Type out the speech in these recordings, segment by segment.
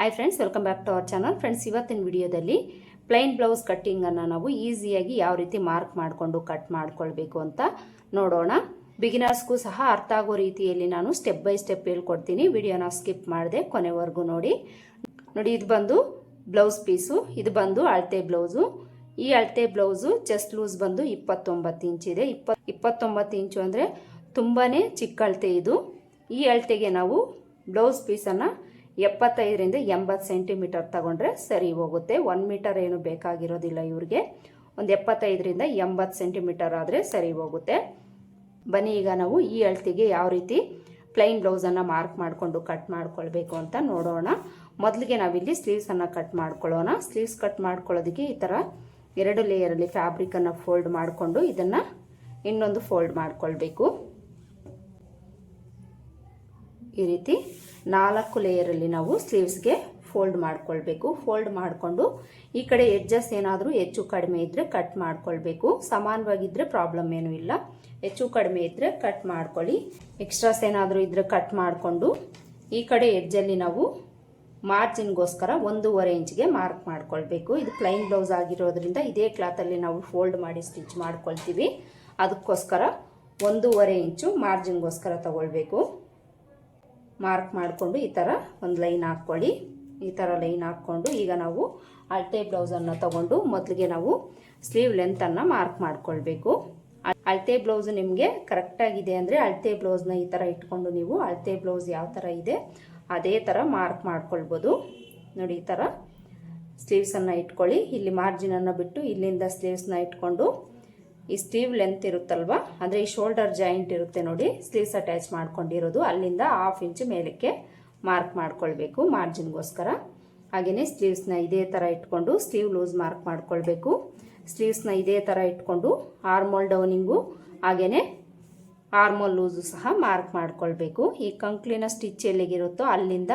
Hi friends welcome back to our channel friends ಇವತ್ತಿನ ವಿಡಿಯೋದಲ್ಲಿ plain blouse ಕಟ್ಟಿಂಗನ್ನು ನಾವು ಈಸಿಯಾಗಿ ಯಾವ ರೀತಿ ಮಾರ್ಕ್ ಮಾಡಿಕೊಂಡು ಕಟ್ ಮಾಡ್ಕೊಳ್ಬೇಕು ಅಂತ ನೋಡೋಣ. ಬಿಗಿನರ್ಸ್ಗೂ ಸಹ ಅರ್ಥ ಆಗೋ ರೀತಿಯಲ್ಲಿ ನಾನು ಸ್ಟೆಪ್ ಬೈ ಸ್ಟೆಪ್ ಹೇಳ್ಕೊಡ್ತೀನಿ. ವಿಡಿಯೋನ ಸ್ಕಿಪ್ ಮಾಡಿದೆ ಕೊನೆವರೆಗೂ ನೋಡಿ. ನೋಡಿ, ಇದು ಬಂದು ಬ್ಲೌಸ್ ಪೀಸು ಇದು ಬಂದು ಅಳತೆ ಬ್ಲೌಸು ಈ ಅಳತೆ ಬ್ಲೌಸು ಚೆಸ್ಟ್ ಲೂಸ್ ಬಂದು ಇಪ್ಪತ್ತೊಂಬತ್ತು ಇಂಚಿದೆ ಇಪ್ಪತ್, ಇಪ್ಪತ್ತೊಂಬತ್ತು ಇಂಚು ಅಂದರೆ ತುಂಬಾ ಚಿಕ್ಕ ಅಳತೆ ಇದು. ಈ ಅಳತೆಗೆ ನಾವು ಬ್ಲೌಸ್ ಪೀಸನ್ನು ಎಪ್ಪತ್ತೈದರಿಂದ ಎಂಬತ್ತು ಸೆಂಟಿಮೀಟರ್ ತಗೊಂಡ್ರೆ ಸರಿ ಹೋಗುತ್ತೆ. ಒನ್ ಮೀಟರ್ ಏನು ಬೇಕಾಗಿರೋದಿಲ್ಲ ಇವ್ರಿಗೆ. ಒಂದು ಎಪ್ಪತ್ತೈದರಿಂದ ಎಂಬತ್ತು ಸೆಂಟಿಮೀಟರ್ ಆದರೆ ಸರಿ ಹೋಗುತ್ತೆ. ಬನ್ನಿ, ಈಗ ನಾವು ಈ ಅಳತೆಗೆ ಯಾವ ರೀತಿ ಪ್ಲೈನ್ ಬ್ಲೌಸನ್ನು ಮಾರ್ಕ್ ಮಾಡಿಕೊಂಡು ಕಟ್ ಮಾಡ್ಕೊಳ್ಬೇಕು ಅಂತ ನೋಡೋಣ. ಮೊದಲಿಗೆ ನಾವಿಲ್ಲಿ ಸ್ಲೀವ್ಸನ್ನು ಕಟ್ ಮಾಡ್ಕೊಳ್ಳೋಣ. ಸ್ಲೀವ್ಸ್ ಕಟ್ ಮಾಡ್ಕೊಳ್ಳೋದಕ್ಕೆ ಈ ಥರ ಎರಡು ಲೇಯರಲ್ಲಿ ಫ್ಯಾಬ್ರಿಕನ್ನು ಫೋಲ್ಡ್ ಮಾಡಿಕೊಂಡು ಇದನ್ನು ಇನ್ನೊಂದು ಫೋಲ್ಡ್ ಮಾಡಿಕೊಳ್ಬೇಕು. ಈ ರೀತಿ ನಾಲ್ಕು ಲೇಯರಲ್ಲಿ ನಾವು ಸ್ಲೀವ್ಸ್ಗೆ ಫೋಲ್ಡ್ ಮಾಡ್ಕೊಳ್ಬೇಕು. ಫೋಲ್ಡ್ ಮಾಡಿಕೊಂಡು ಈ ಕಡೆ ಎಡ್ಜಸ್ ಏನಾದರೂ ಹೆಚ್ಚು ಕಡಿಮೆ ಇದ್ದರೆ ಕಟ್ ಮಾಡ್ಕೊಳ್ಬೇಕು. ಸಮಾನವಾಗಿದ್ದರೆ ಪ್ರಾಬ್ಲಮ್ ಏನೂ ಇಲ್ಲ. ಹೆಚ್ಚು ಕಡಿಮೆ ಇದ್ದರೆ ಕಟ್ ಮಾಡ್ಕೊಳ್ಳಿ. ಎಕ್ಸ್ಟ್ರಾಸ್ ಏನಾದರೂ ಇದ್ದರೆ ಕಟ್ ಮಾಡಿಕೊಂಡು ಈ ಕಡೆ ಎಡ್ಜಲ್ಲಿ ನಾವು ಮಾರ್ಜಿನ್ಗೋಸ್ಕರ ಒಂದೂವರೆ ಇಂಚ್ಗೆ ಮಾರ್ಕ್ ಮಾಡ್ಕೊಳ್ಬೇಕು. ಇದು ಪ್ಲೈನ್ ಬ್ಲೌಸ್ ಆಗಿರೋದ್ರಿಂದ ಇದೇ ಕ್ಲಾತಲ್ಲಿ ನಾವು ಫೋಲ್ಡ್ ಮಾಡಿ ಸ್ಟಿಚ್ ಮಾಡ್ಕೊಳ್ತೀವಿ. ಅದಕ್ಕೋಸ್ಕರ ಒಂದೂವರೆ ಇಂಚು ಮಾರ್ಜಿನ್ಗೋಸ್ಕರ ತಗೊಳ್ಬೇಕು. ಮಾರ್ಕ್ ಮಾಡಿಕೊಂಡು ಈ ಥರ ಒಂದು ಲೈನ್ ಹಾಕ್ಕೊಳ್ಳಿ. ಈ ಥರ ಲೈನ್ ಹಾಕ್ಕೊಂಡು ಈಗ ನಾವು ಅಳತೆ ಬ್ಲೌಸನ್ನು ತಗೊಂಡು ಮೊದಲಿಗೆ ನಾವು ಸ್ಲೀವ್ ಲೆಂತನ್ನು ಮಾರ್ಕ್ ಮಾಡಿಕೊಳ್ಬೇಕು. ಅಳತೆ ಬ್ಲೌಸ್ ನಿಮಗೆ ಕರೆಕ್ಟಾಗಿದೆ ಅಂದರೆ ಅಳತೆ ಬ್ಲೌಸ್ನ ಈ ಥರ ಇಟ್ಕೊಂಡು ನೀವು ಅಳತೆ ಬ್ಲೌಸ್ ಯಾವ ಥರ ಇದೆ ಅದೇ ಥರ ಮಾರ್ಕ್ ಮಾಡ್ಕೊಳ್ಬೋದು. ನೋಡಿ ಈ ಥರ ಸ್ಲೀವ್ಸನ್ನು ಇಟ್ಕೊಳ್ಳಿ. ಇಲ್ಲಿ ಮಾರ್ಜಿನನ್ನು ಬಿಟ್ಟು ಇಲ್ಲಿಂದ ಸ್ಲೀವ್ಸ್ನ ಇಟ್ಕೊಂಡು ಈ ಸ್ಲೀವ್ ಲೆಂತ್ ಇರುತ್ತಲ್ವ? ಅಂದರೆ ಈ ಶೋಲ್ಡರ್ ಜಾಯಿಂಟ್ ಇರುತ್ತೆ ನೋಡಿ. ಸ್ಲೀವ್ಸ್ ಅಟ್ಯಾಚ್ ಮಾಡ್ಕೊಂಡಿರೋದು. ಅಲ್ಲಿಂದ ಹಾಫ್ ಇಂಚ್ ಮೇಲಕ್ಕೆ ಮಾರ್ಕ್ ಮಾಡ್ಕೊಳ್ಬೇಕು ಮಾರ್ಜಿನ್ಗೋಸ್ಕರ ಹಾಗೆಯೇ ಸ್ಲೀವ್ಸ್ನ ಇದೇ ಥರ ಇಟ್ಕೊಂಡು ಸ್ಲೀವ್ ಲೂಸ್ ಮಾರ್ಕ್ ಮಾಡ್ಕೊಳ್ಬೇಕು. ಸ್ಲೀವ್ಸ್ನ ಇದೇ ಥರ ಇಟ್ಕೊಂಡು ಆರ್ಮೋಲ್ ಡೌನಿಂಗು ಹಾಗೆಯೇ ಆರ್ಮೋಲ್ ಲೂಸು ಸಹ ಮಾರ್ಕ್ ಮಾಡ್ಕೊಳ್ಬೇಕು. ಈ ಕಂಕ್ಲಿನ ಸ್ಟಿಚ್ ಎಲ್ಲಿಗಿರುತ್ತೋ ಅಲ್ಲಿಂದ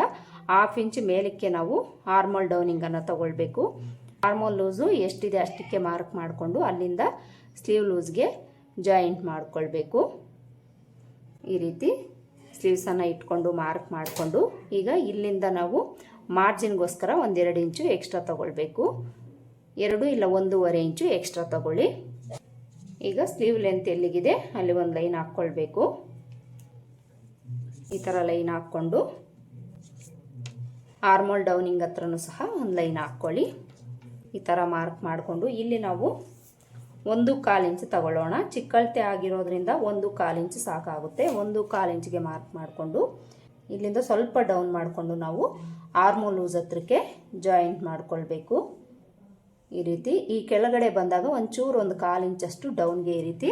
ಹಾಫ್ ಇಂಚ್ ಮೇಲಕ್ಕೆ ನಾವು ಆರ್ಮೋಲ್ ಡೌನಿಂಗನ್ನು ತಗೊಳ್ಬೇಕು. ಆರ್ಮೋಲ್ ಲೂಸು ಎಷ್ಟಿದೆ ಅಷ್ಟಕ್ಕೆ ಮಾರ್ಕ್ ಮಾಡಿಕೊಂಡು ಅಲ್ಲಿಂದ ಸ್ಲೀವ್ ಲೂಸ್ಗೆ ಜಾಯಿಂಟ್ ಮಾಡಿಕೊಳ್ಬೇಕು. ಈ ರೀತಿ ಸ್ಲೀವ್ಸನ್ನು ಇಟ್ಕೊಂಡು ಮಾರ್ಕ್ ಮಾಡಿಕೊಂಡು ಈಗ ಇಲ್ಲಿಂದ ನಾವು ಮಾರ್ಜಿನ್ಗೋಸ್ಕರ ಒಂದೆರಡು ಇಂಚು ಎಕ್ಸ್ಟ್ರಾ ತಗೊಳ್ಬೇಕು. ಎರಡು ಇಲ್ಲ ಒಂದೂವರೆ ಇಂಚು ಎಕ್ಸ್ಟ್ರಾ ತಗೊಳ್ಳಿ. ಈಗ ಸ್ಲೀವ್ ಲೆಂತ್ ಎಲ್ಲಿಗಿದೆ ಅಲ್ಲಿ ಒಂದು ಲೈನ್ ಹಾಕ್ಕೊಳ್ಬೇಕು. ಈ ಥರ ಲೈನ್ ಹಾಕ್ಕೊಂಡು ಆರ್ಮೋಲ್ ಡೌನಿಂಗ್ ಹತ್ರನೂ ಸಹ ಒಂದು ಲೈನ್ ಹಾಕ್ಕೊಳ್ಳಿ. ಈ ಥರ ಮಾರ್ಕ್ ಮಾಡಿಕೊಂಡು ಇಲ್ಲಿ ನಾವು ಒಂದು ಕಾಲು ಇಂಚು ತಗೊಳ್ಳೋಣ. ಚಿಕ್ಕಳತೆ ಆಗಿರೋದ್ರಿಂದ ಒಂದು ಕಾಲು ಇಂಚು ಸಾಕಾಗುತ್ತೆ. ಒಂದು ಕಾಲು ಇಂಚಿಗೆ ಮಾರ್ಕ್ ಮಾಡಿಕೊಂಡು ಇಲ್ಲಿಂದ ಸ್ವಲ್ಪ ಡೌನ್ ಮಾಡಿಕೊಂಡು ನಾವು ಆರ್ಮೋ ಲೂಸ್ ಹತ್ರಕ್ಕೆ ಜಾಯಿಂಟ್ ಮಾಡಿಕೊಳ್ಬೇಕು. ಈ ರೀತಿ ಈ ಕೆಳಗಡೆ ಬಂದಾಗ ಒಂಚೂರು ಒಂದು ಕಾಲು ಇಂಚಷ್ಟು ಡೌನ್ಗೆ ಈ ರೀತಿ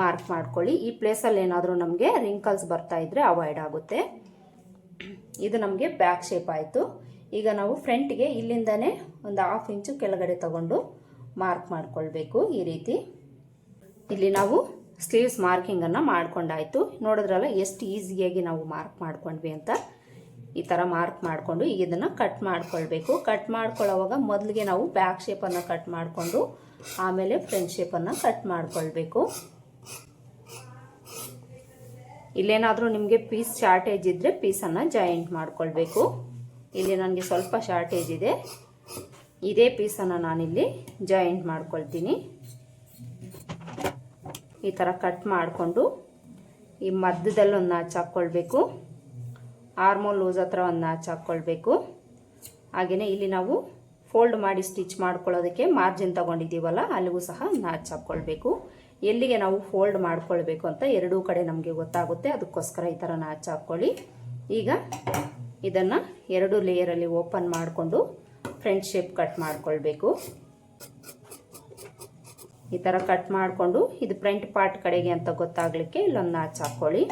ಮಾರ್ಕ್ ಮಾಡ್ಕೊಳ್ಳಿ. ಈ ಪ್ಲೇಸಲ್ಲಿ ಏನಾದರೂ ನಮಗೆ ರಿಂಕಲ್ಸ್ ಬರ್ತಾ ಇದ್ದರೆ ಅವಾಯ್ಡ್ ಆಗುತ್ತೆ. ಇದು ನಮಗೆ ಬ್ಯಾಕ್ ಶೇಪ್ ಆಯಿತು. ಈಗ ನಾವು ಫ್ರಂಟ್ಗೆ ಇಲ್ಲಿಂದನೇ ಒಂದು ಹಾಫ್ ಇಂಚು ಕೆಳಗಡೆ ತಗೊಂಡು ಮಾರ್ಕ್ ಮಾಡ್ಕೊಳ್ಬೇಕು ಈ ರೀತಿ. ಇಲ್ಲಿ ನಾವು ಸ್ಲೀವ್ಸ್ ಮಾರ್ಕಿಂಗನ್ನು ಮಾಡ್ಕೊಂಡಾಯಿತು. ನೋಡಿದ್ರಲ್ಲ ಎಷ್ಟು ಈಸಿಯಾಗಿ ನಾವು ಮಾರ್ಕ್ ಮಾಡ್ಕೊಂಡ್ವಿ ಅಂತ. ಈ ಥರ ಮಾರ್ಕ್ ಮಾಡಿಕೊಂಡು ಈಗ ಇದನ್ನು ಕಟ್ ಮಾಡ್ಕೊಳ್ಬೇಕು. ಕಟ್ ಮಾಡ್ಕೊಳ್ಳೋವಾಗ ಮೊದಲಿಗೆ ನಾವು ಬ್ಯಾಕ್ ಶೇಪನ್ನು ಕಟ್ ಮಾಡಿಕೊಂಡು ಆಮೇಲೆ ಫ್ರಂಟ್ ಶೇಪನ್ನು ಕಟ್ ಮಾಡ್ಕೊಳ್ಬೇಕು. ಇಲ್ಲೇನಾದರೂ ನಿಮಗೆ ಪೀಸ್ ಶಾರ್ಟೇಜ್ ಇದ್ದರೆ ಪೀಸನ್ನು ಜಾಯಿಂಟ್ ಮಾಡ್ಕೊಳ್ಬೇಕು. ಇಲ್ಲಿ ನನಗೆ ಸ್ವಲ್ಪ ಶಾರ್ಟೇಜ್ ಇದೆ. ಇದೇ ಪೀಸನ್ನು ನಾನಿಲ್ಲಿ ಜಾಯಿಂಟ್ ಮಾಡ್ಕೊಳ್ತೀನಿ. ಈ ಥರ ಕಟ್ ಮಾಡಿಕೊಂಡು ಈ ಮಧ್ಯದಲ್ಲಿ ಒಂದು ನಾಚ್ ಹಾಕ್ಕೊಳ್ಬೇಕು ಆರ್ಮೋಲ್ ಲೂಸ್ ಹತ್ರ ಒಂದು ನಾಚ್ ಹಾಕ್ಕೊಳ್ಬೇಕು ಹಾಗೆಯೇ ಇಲ್ಲಿ ನಾವು ಫೋಲ್ಡ್ ಮಾಡಿ ಸ್ಟಿಚ್ ಮಾಡ್ಕೊಳ್ಳೋದಕ್ಕೆ ಮಾರ್ಜಿನ್ ತೊಗೊಂಡಿದ್ದೀವಲ್ಲ, ಅಲ್ಲಿಗೂ ಸಹ ನಾಚ್ ಹಾಕ್ಕೊಳ್ಬೇಕು ಎಲ್ಲಿಗೆ ನಾವು ಫೋಲ್ಡ್ ಮಾಡ್ಕೊಳ್ಬೇಕು ಅಂತ ಎರಡೂ ಕಡೆ ನಮಗೆ ಗೊತ್ತಾಗುತ್ತೆ. ಅದಕ್ಕೋಸ್ಕರ ಈ ಥರ ನಾಚ್ ಹಾಕ್ಕೊಳ್ಳಿ. ಈಗ ಇದನ್ನು ಎರಡು ಲೇಯರಲ್ಲಿ ಓಪನ್ ಮಾಡಿಕೊಂಡು ಫ್ರಂಟ್ ಶೇಪ್ ಕಟ್ ಮಾಡಿಕೊಳ್ಬೇಕು. ಈ ಥರ ಕಟ್ ಮಾಡಿಕೊಂಡು ಇದು ಫ್ರಂಟ್ ಪಾರ್ಟ್ ಕಡೆಗೆ ಅಂತ ಗೊತ್ತಾಗಲಿಕ್ಕೆ ಇಲ್ಲೊಂದು ನಾಚ್ ಹಾಕ್ಕೊಳ್ಳಿ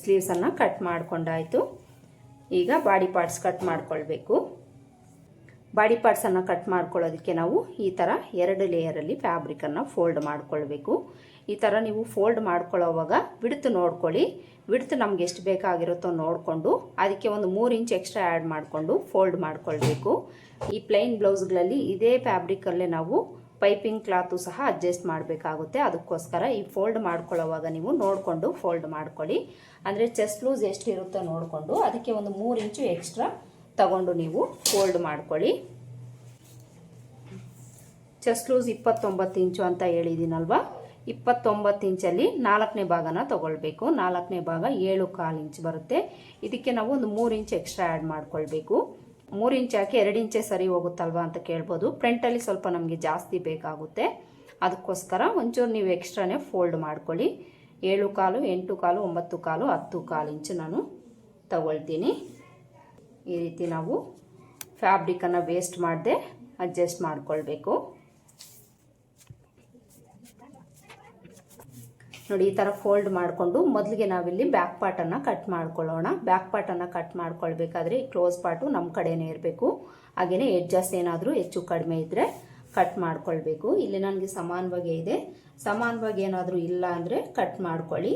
ಸ್ಲೀವ್ಸನ್ನು ಕಟ್ ಮಾಡ್ಕೊಂಡಾಯಿತು. ಈಗ ಬಾಡಿ ಪಾರ್ಟ್ಸ್ ಕಟ್ ಮಾಡ್ಕೊಳ್ಬೇಕು. ಬಾಡಿ ಪಾರ್ಟ್ಸನ್ನು ಕಟ್ ಮಾಡ್ಕೊಳ್ಳೋದಕ್ಕೆ ನಾವು ಈ ಥರ ಎರಡು ಲೇಯರಲ್ಲಿ ಫ್ಯಾಬ್ರಿಕನ್ನು ಫೋಲ್ಡ್ ಮಾಡ್ಕೊಳ್ಬೇಕು. ಈ ಥರ ನೀವು ಫೋಲ್ಡ್ ಮಾಡ್ಕೊಳ್ಳೋವಾಗ ಬಿಡ್ತು ನೋಡ್ಕೊಳ್ಳಿ. ಬಿಡ್ತು ನಮ್ಗೆ ಎಷ್ಟು ಬೇಕಾಗಿರುತ್ತೋ ನೋಡಿಕೊಂಡು ಅದಕ್ಕೆ ಒಂದು ಮೂರು ಇಂಚ್ ಎಕ್ಸ್ಟ್ರಾ ಆ್ಯಡ್ ಮಾಡಿಕೊಂಡು ಫೋಲ್ಡ್ ಮಾಡ್ಕೊಳ್ಬೇಕು. ಈ ಪ್ಲೈನ್ ಬ್ಲೌಸ್ಗಳಲ್ಲಿ ಇದೇ ಫ್ಯಾಬ್ರಿಕಲ್ಲೇ ನಾವು ಪೈಪಿಂಗ್ ಕ್ಲಾತು ಸಹ ಅಡ್ಜಸ್ಟ್ ಮಾಡಬೇಕಾಗುತ್ತೆ. ಅದಕ್ಕೋಸ್ಕರ ಈ ಫೋಲ್ಡ್ ಮಾಡ್ಕೊಳ್ಳೋವಾಗ ನೀವು ನೋಡಿಕೊಂಡು ಫೋಲ್ಡ್ ಮಾಡ್ಕೊಳ್ಳಿ. ಅಂದರೆ ಚೆಸ್ಟ್ ಲೂಸ್ ಎಷ್ಟಿರುತ್ತೋ ನೋಡಿಕೊಂಡು ಅದಕ್ಕೆ ಒಂದು ಮೂರು ಇಂಚು ಎಕ್ಸ್ಟ್ರಾ ತಗೊಂಡು ನೀವು ಫೋಲ್ಡ್ ಮಾಡ್ಕೊಳ್ಳಿ. ಚೆಸ್ಟ್ ಲೂಸ್ ಇಪ್ಪತ್ತೊಂಬತ್ತು ಇಂಚು ಅಂತ ಹೇಳಿದ್ದೀನಲ್ವ ಇಪ್ಪತ್ತೊಂಬತ್ತು ಇಂಚಲ್ಲಿ ನಾಲ್ಕನೇ ಭಾಗನ ತಗೊಳ್ಬೇಕು. ನಾಲ್ಕನೇ ಭಾಗ ಏಳು ಕಾಲು ಇಂಚ್ ಬರುತ್ತೆ. ಇದಕ್ಕೆ ನಾವು ಒಂದು ಮೂರು ಇಂಚ್ ಎಕ್ಸ್ಟ್ರಾ ಆ್ಯಡ್ ಮಾಡ್ಕೊಳ್ಬೇಕು. ಮೂರು ಇಂಚ್ ಹಾಕಿ ಎರಡು ಇಂಚೆ ಸರಿ ಹೋಗುತ್ತಲ್ವ ಅಂತ ಕೇಳ್ಬೋದು. ಫ್ರಂಟಲ್ಲಿ ಸ್ವಲ್ಪ ನಮಗೆ ಜಾಸ್ತಿ ಬೇಕಾಗುತ್ತೆ. ಅದಕ್ಕೋಸ್ಕರ ಒಂಚೂರು ನೀವು ಎಕ್ಸ್ಟ್ರಾನೇ ಫೋಲ್ಡ್ ಮಾಡ್ಕೊಳ್ಳಿ. ಏಳು ಕಾಲು, ಎಂಟು ಕಾಲು, ಒಂಬತ್ತು ಕಾಲು, ಹತ್ತು ಕಾಲು ಇಂಚು ನಾನು ತಗೊಳ್ತೀನಿ. ಈ ರೀತಿ ನಾವು ಫ್ಯಾಬ್ರಿಕನ್ನು ವೇಸ್ಟ್ ಮಾಡದೆ ಅಡ್ಜಸ್ಟ್ ಮಾಡಿಕೊಳ್ಬೇಕು. ನೋಡಿ, ಈ ಥರ ಫೋಲ್ಡ್ ಮಾಡಿಕೊಂಡು ಮೊದಲಿಗೆ ನಾವಿಲ್ಲಿ ಬ್ಯಾಕ್ ಪಾರ್ಟನ್ನು ಕಟ್ ಮಾಡ್ಕೊಳ್ಳೋಣ. ಬ್ಯಾಕ್ ಪಾರ್ಟನ್ನು ಕಟ್ ಮಾಡ್ಕೊಳ್ಬೇಕಾದ್ರೆ ಈ ಕ್ಲೋಸ್ ಪಾರ್ಟು ನಮ್ಮ ಕಡೆನೇ ಇರಬೇಕು. ಹಾಗೆಯೇ ಎಡ್ಜಸ್ ಏನಾದರೂ ಹೆಚ್ಚು ಕಡಿಮೆ ಇದ್ದರೆ ಕಟ್ ಮಾಡ್ಕೊಳ್ಬೇಕು. ಇಲ್ಲಿ ನನಗೆ ಸಮಾನವಾಗಿ ಇದೆ. ಸಮಾನವಾಗಿ ಏನಾದರೂ ಇಲ್ಲ ಅಂದರೆ ಕಟ್ ಮಾಡ್ಕೊಳ್ಳಿ.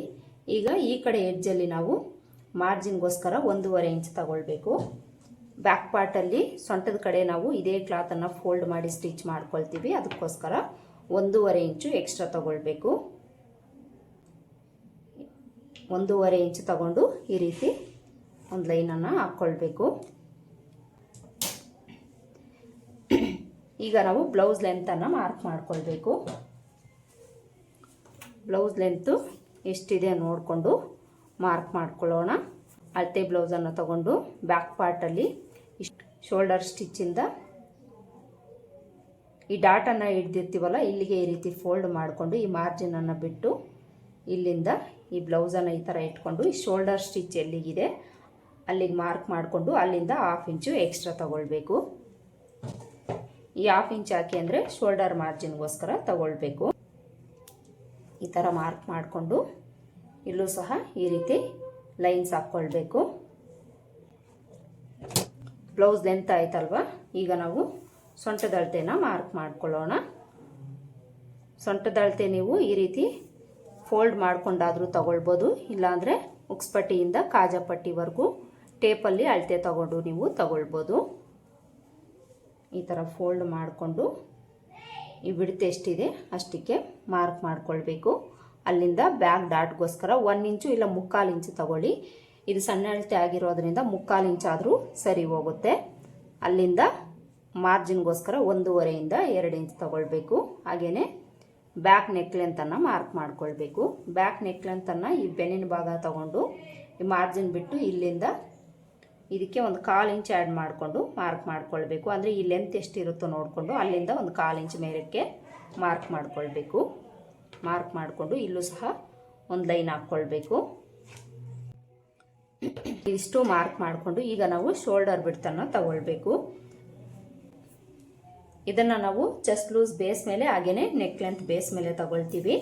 ಈಗ ಈ ಕಡೆ ಎಡ್ಜಲ್ಲಿ ನಾವು ಮಾರ್ಜಿನ್ಗೋಸ್ಕರ ಒಂದೂವರೆ ಇಂಚ್ ತಗೊಳ್ಬೇಕು. ಬ್ಯಾಕ್ ಪಾರ್ಟಲ್ಲಿ ಸೊಂಟದ ಕಡೆ ನಾವು ಇದೇ ಕ್ಲಾತನ್ನು ಫೋಲ್ಡ್ ಮಾಡಿ ಸ್ಟಿಚ್ ಮಾಡ್ಕೊಳ್ತೀವಿ. ಅದಕ್ಕೋಸ್ಕರ ಒಂದೂವರೆ ಇಂಚು ಎಕ್ಸ್ಟ್ರಾ ತಗೊಳ್ಬೇಕು. ಒಂದೂವರೆ ಇಂಚು ತಗೊಂಡು ಈ ರೀತಿ ಒಂದು ಲೈನನ್ನು ಹಾಕ್ಕೊಳ್ಬೇಕು ಈಗ ನಾವು ಬ್ಲೌಸ್ ಲೆಂತನ್ನು ಮಾರ್ಕ್ ಮಾಡ್ಕೊಳ್ಬೇಕು. ಬ್ಲೌಸ್ ಲೆಂತು ಎಷ್ಟಿದೆ ನೋಡಿಕೊಂಡು ಮಾರ್ಕ್ ಮಾಡ್ಕೊಳ್ಳೋಣ. ಅಳತೆ ಬ್ಲೌಸನ್ನು ತಗೊಂಡು ಬ್ಯಾಕ್ ಪಾರ್ಟಲ್ಲಿ ಇಷ್ಟು ಶೋಲ್ಡರ್ ಸ್ಟಿಚ್ಚಿಂದ ಈ ಡಾಟನ್ನು ಹಿಡ್ದಿರ್ತೀವಲ್ಲ, ಇಲ್ಲಿಗೆ ಈ ರೀತಿ ಫೋಲ್ಡ್ ಮಾಡಿಕೊಂಡು ಈ ಮಾರ್ಜಿನನ್ನು ಬಿಟ್ಟು ಇಲ್ಲಿಂದ ಈ ಬ್ಲೌಸನ್ನು ಈ ಥರ ಇಟ್ಕೊಂಡು ಈ ಶೋಲ್ಡರ್ ಸ್ಟಿಚ್ ಎಲ್ಲಿಗಿದೆ, ಅಲ್ಲಿಗೆ ಮಾರ್ಕ್ ಮಾಡಿಕೊಂಡು ಅಲ್ಲಿಂದ ಹಾಫ್ ಇಂಚು ಎಕ್ಸ್ಟ್ರಾ ತಗೊಳ್ಬೇಕು. ಈ ಹಾಫ್ ಇಂಚ್ ಹಾಕಿ ಅಂದರೆ ಶೋಲ್ಡರ್ ಮಾರ್ಜಿನ್ಗೋಸ್ಕರ ತಗೊಳ್ಬೇಕು. ಈ ಥರ ಮಾರ್ಕ್ ಮಾಡಿಕೊಂಡು ಇಲ್ಲೂ ಸಹ ಈ ರೀತಿ ಲೈನ್ಸ್ ಹಾಕ್ಕೊಳ್ಬೇಕು. ಬ್ಲೌಸ್ ಲೆಂತ್ ಆಯ್ತಲ್ವ? ಈಗ ನಾವು ಸೊಂಟದಳತೆನ ಮಾರ್ಕ್ ಮಾಡ್ಕೊಳ್ಳೋಣ. ಸೊಂಟದಳತೆ ನೀವು ಈ ರೀತಿ ಫೋಲ್ಡ್ ಮಾಡ್ಕೊಂಡಾದರೂ ತಗೊಳ್ಬೋದು, ಇಲ್ಲಾಂದರೆ ಉಕ್ಸ್ಪಟ್ಟಿಯಿಂದ ಕಾಜಪಟ್ಟಿವರೆಗೂ ಟೇಪಲ್ಲಿ ಅಳತೆ ತಗೊಂಡು ನೀವು ತಗೊಳ್ಬೋದು. ಈ ಥರ ಫೋಲ್ಡ್ ಮಾಡಿಕೊಂಡು ಈ ಬಿಡ್ತೆ ಎಷ್ಟಿದೆ ಅಷ್ಟಕ್ಕೆ ಮಾರ್ಕ್ ಮಾಡ್ಕೊಳ್ಬೇಕು. ಅಲ್ಲಿಂದ ಬ್ಯಾಕ್ ಡಾಟ್ಗೋಸ್ಕರ ಒನ್ ಇಂಚು ಇಲ್ಲ ಮುಕ್ಕಾಲು ಇಂಚು ತಗೊಳ್ಳಿ. ಇದು ಸಣ್ಣ ಅಳತೆ ಆಗಿರೋದ್ರಿಂದ ಮುಕ್ಕಾಲು ಇಂಚಾದರೂ ಸರಿ ಹೋಗುತ್ತೆ. ಅಲ್ಲಿಂದ ಮಾರ್ಜಿನ್ಗೋಸ್ಕರ ಒಂದೂವರೆಯಿಂದ ಎರಡು ಇಂಚು ತಗೊಳ್ಬೇಕು. ಹಾಗೆಯೇ ಬ್ಯಾಕ್ ನೆಕ್ ಲೆಂತನ್ನು ಮಾರ್ಕ್ ಮಾಡ್ಕೊಳ್ಬೇಕು. ಬ್ಯಾಕ್ ನೆಕ್ ಲೆಂತನ್ನು ಈ ಬೆನ್ನಿನ ಭಾಗ ತಗೊಂಡು ಈ ಮಾರ್ಜಿನ್ ಬಿಟ್ಟು ಇಲ್ಲಿಂದ ಇದಕ್ಕೆ ಒಂದು ಕಾಲು ಇಂಚು ಆ್ಯಡ್ ಮಾಡಿಕೊಂಡು ಮಾರ್ಕ್ ಮಾಡ್ಕೊಳ್ಬೇಕು. ಅಂದರೆ ಈ ಲೆಂತ್ ಎಷ್ಟಿರುತ್ತೋ ನೋಡಿಕೊಂಡು ಅಲ್ಲಿಂದ ಒಂದು ಕಾಲು ಇಂಚು ಮೇಲಕ್ಕೆ ಮಾರ್ಕ್ ಮಾಡ್ಕೊಳ್ಬೇಕು. ಮಾರ್ಕ್ ಮಾಡಿಕೊಂಡು ಇಲ್ಲೂ ಸಹ ಒಂದು ಲೈನ್ ಹಾಕ್ಕೊಳ್ಬೇಕು ಇಷ್ಟು ಮಾರ್ಕ್ ಮಾಡಿಕೊಂಡು ಈಗ ನಾವು ಶೋಲ್ಡರ್ ಬಿಡ್ತನ್ನು ತಗೊಳ್ಬೇಕು. ಇದನ್ನು ನಾವು ಚೆಸ್ಟ್ ಲೂಸ್ ಬೇಸ್ ಮೇಲೆ ಹಾಗೆಯೇ ನೆಕ್ ಲೆಂತ್ ಬೇಸ್ ಮೇಲೆ ತಗೊಳ್ತೀವಿ.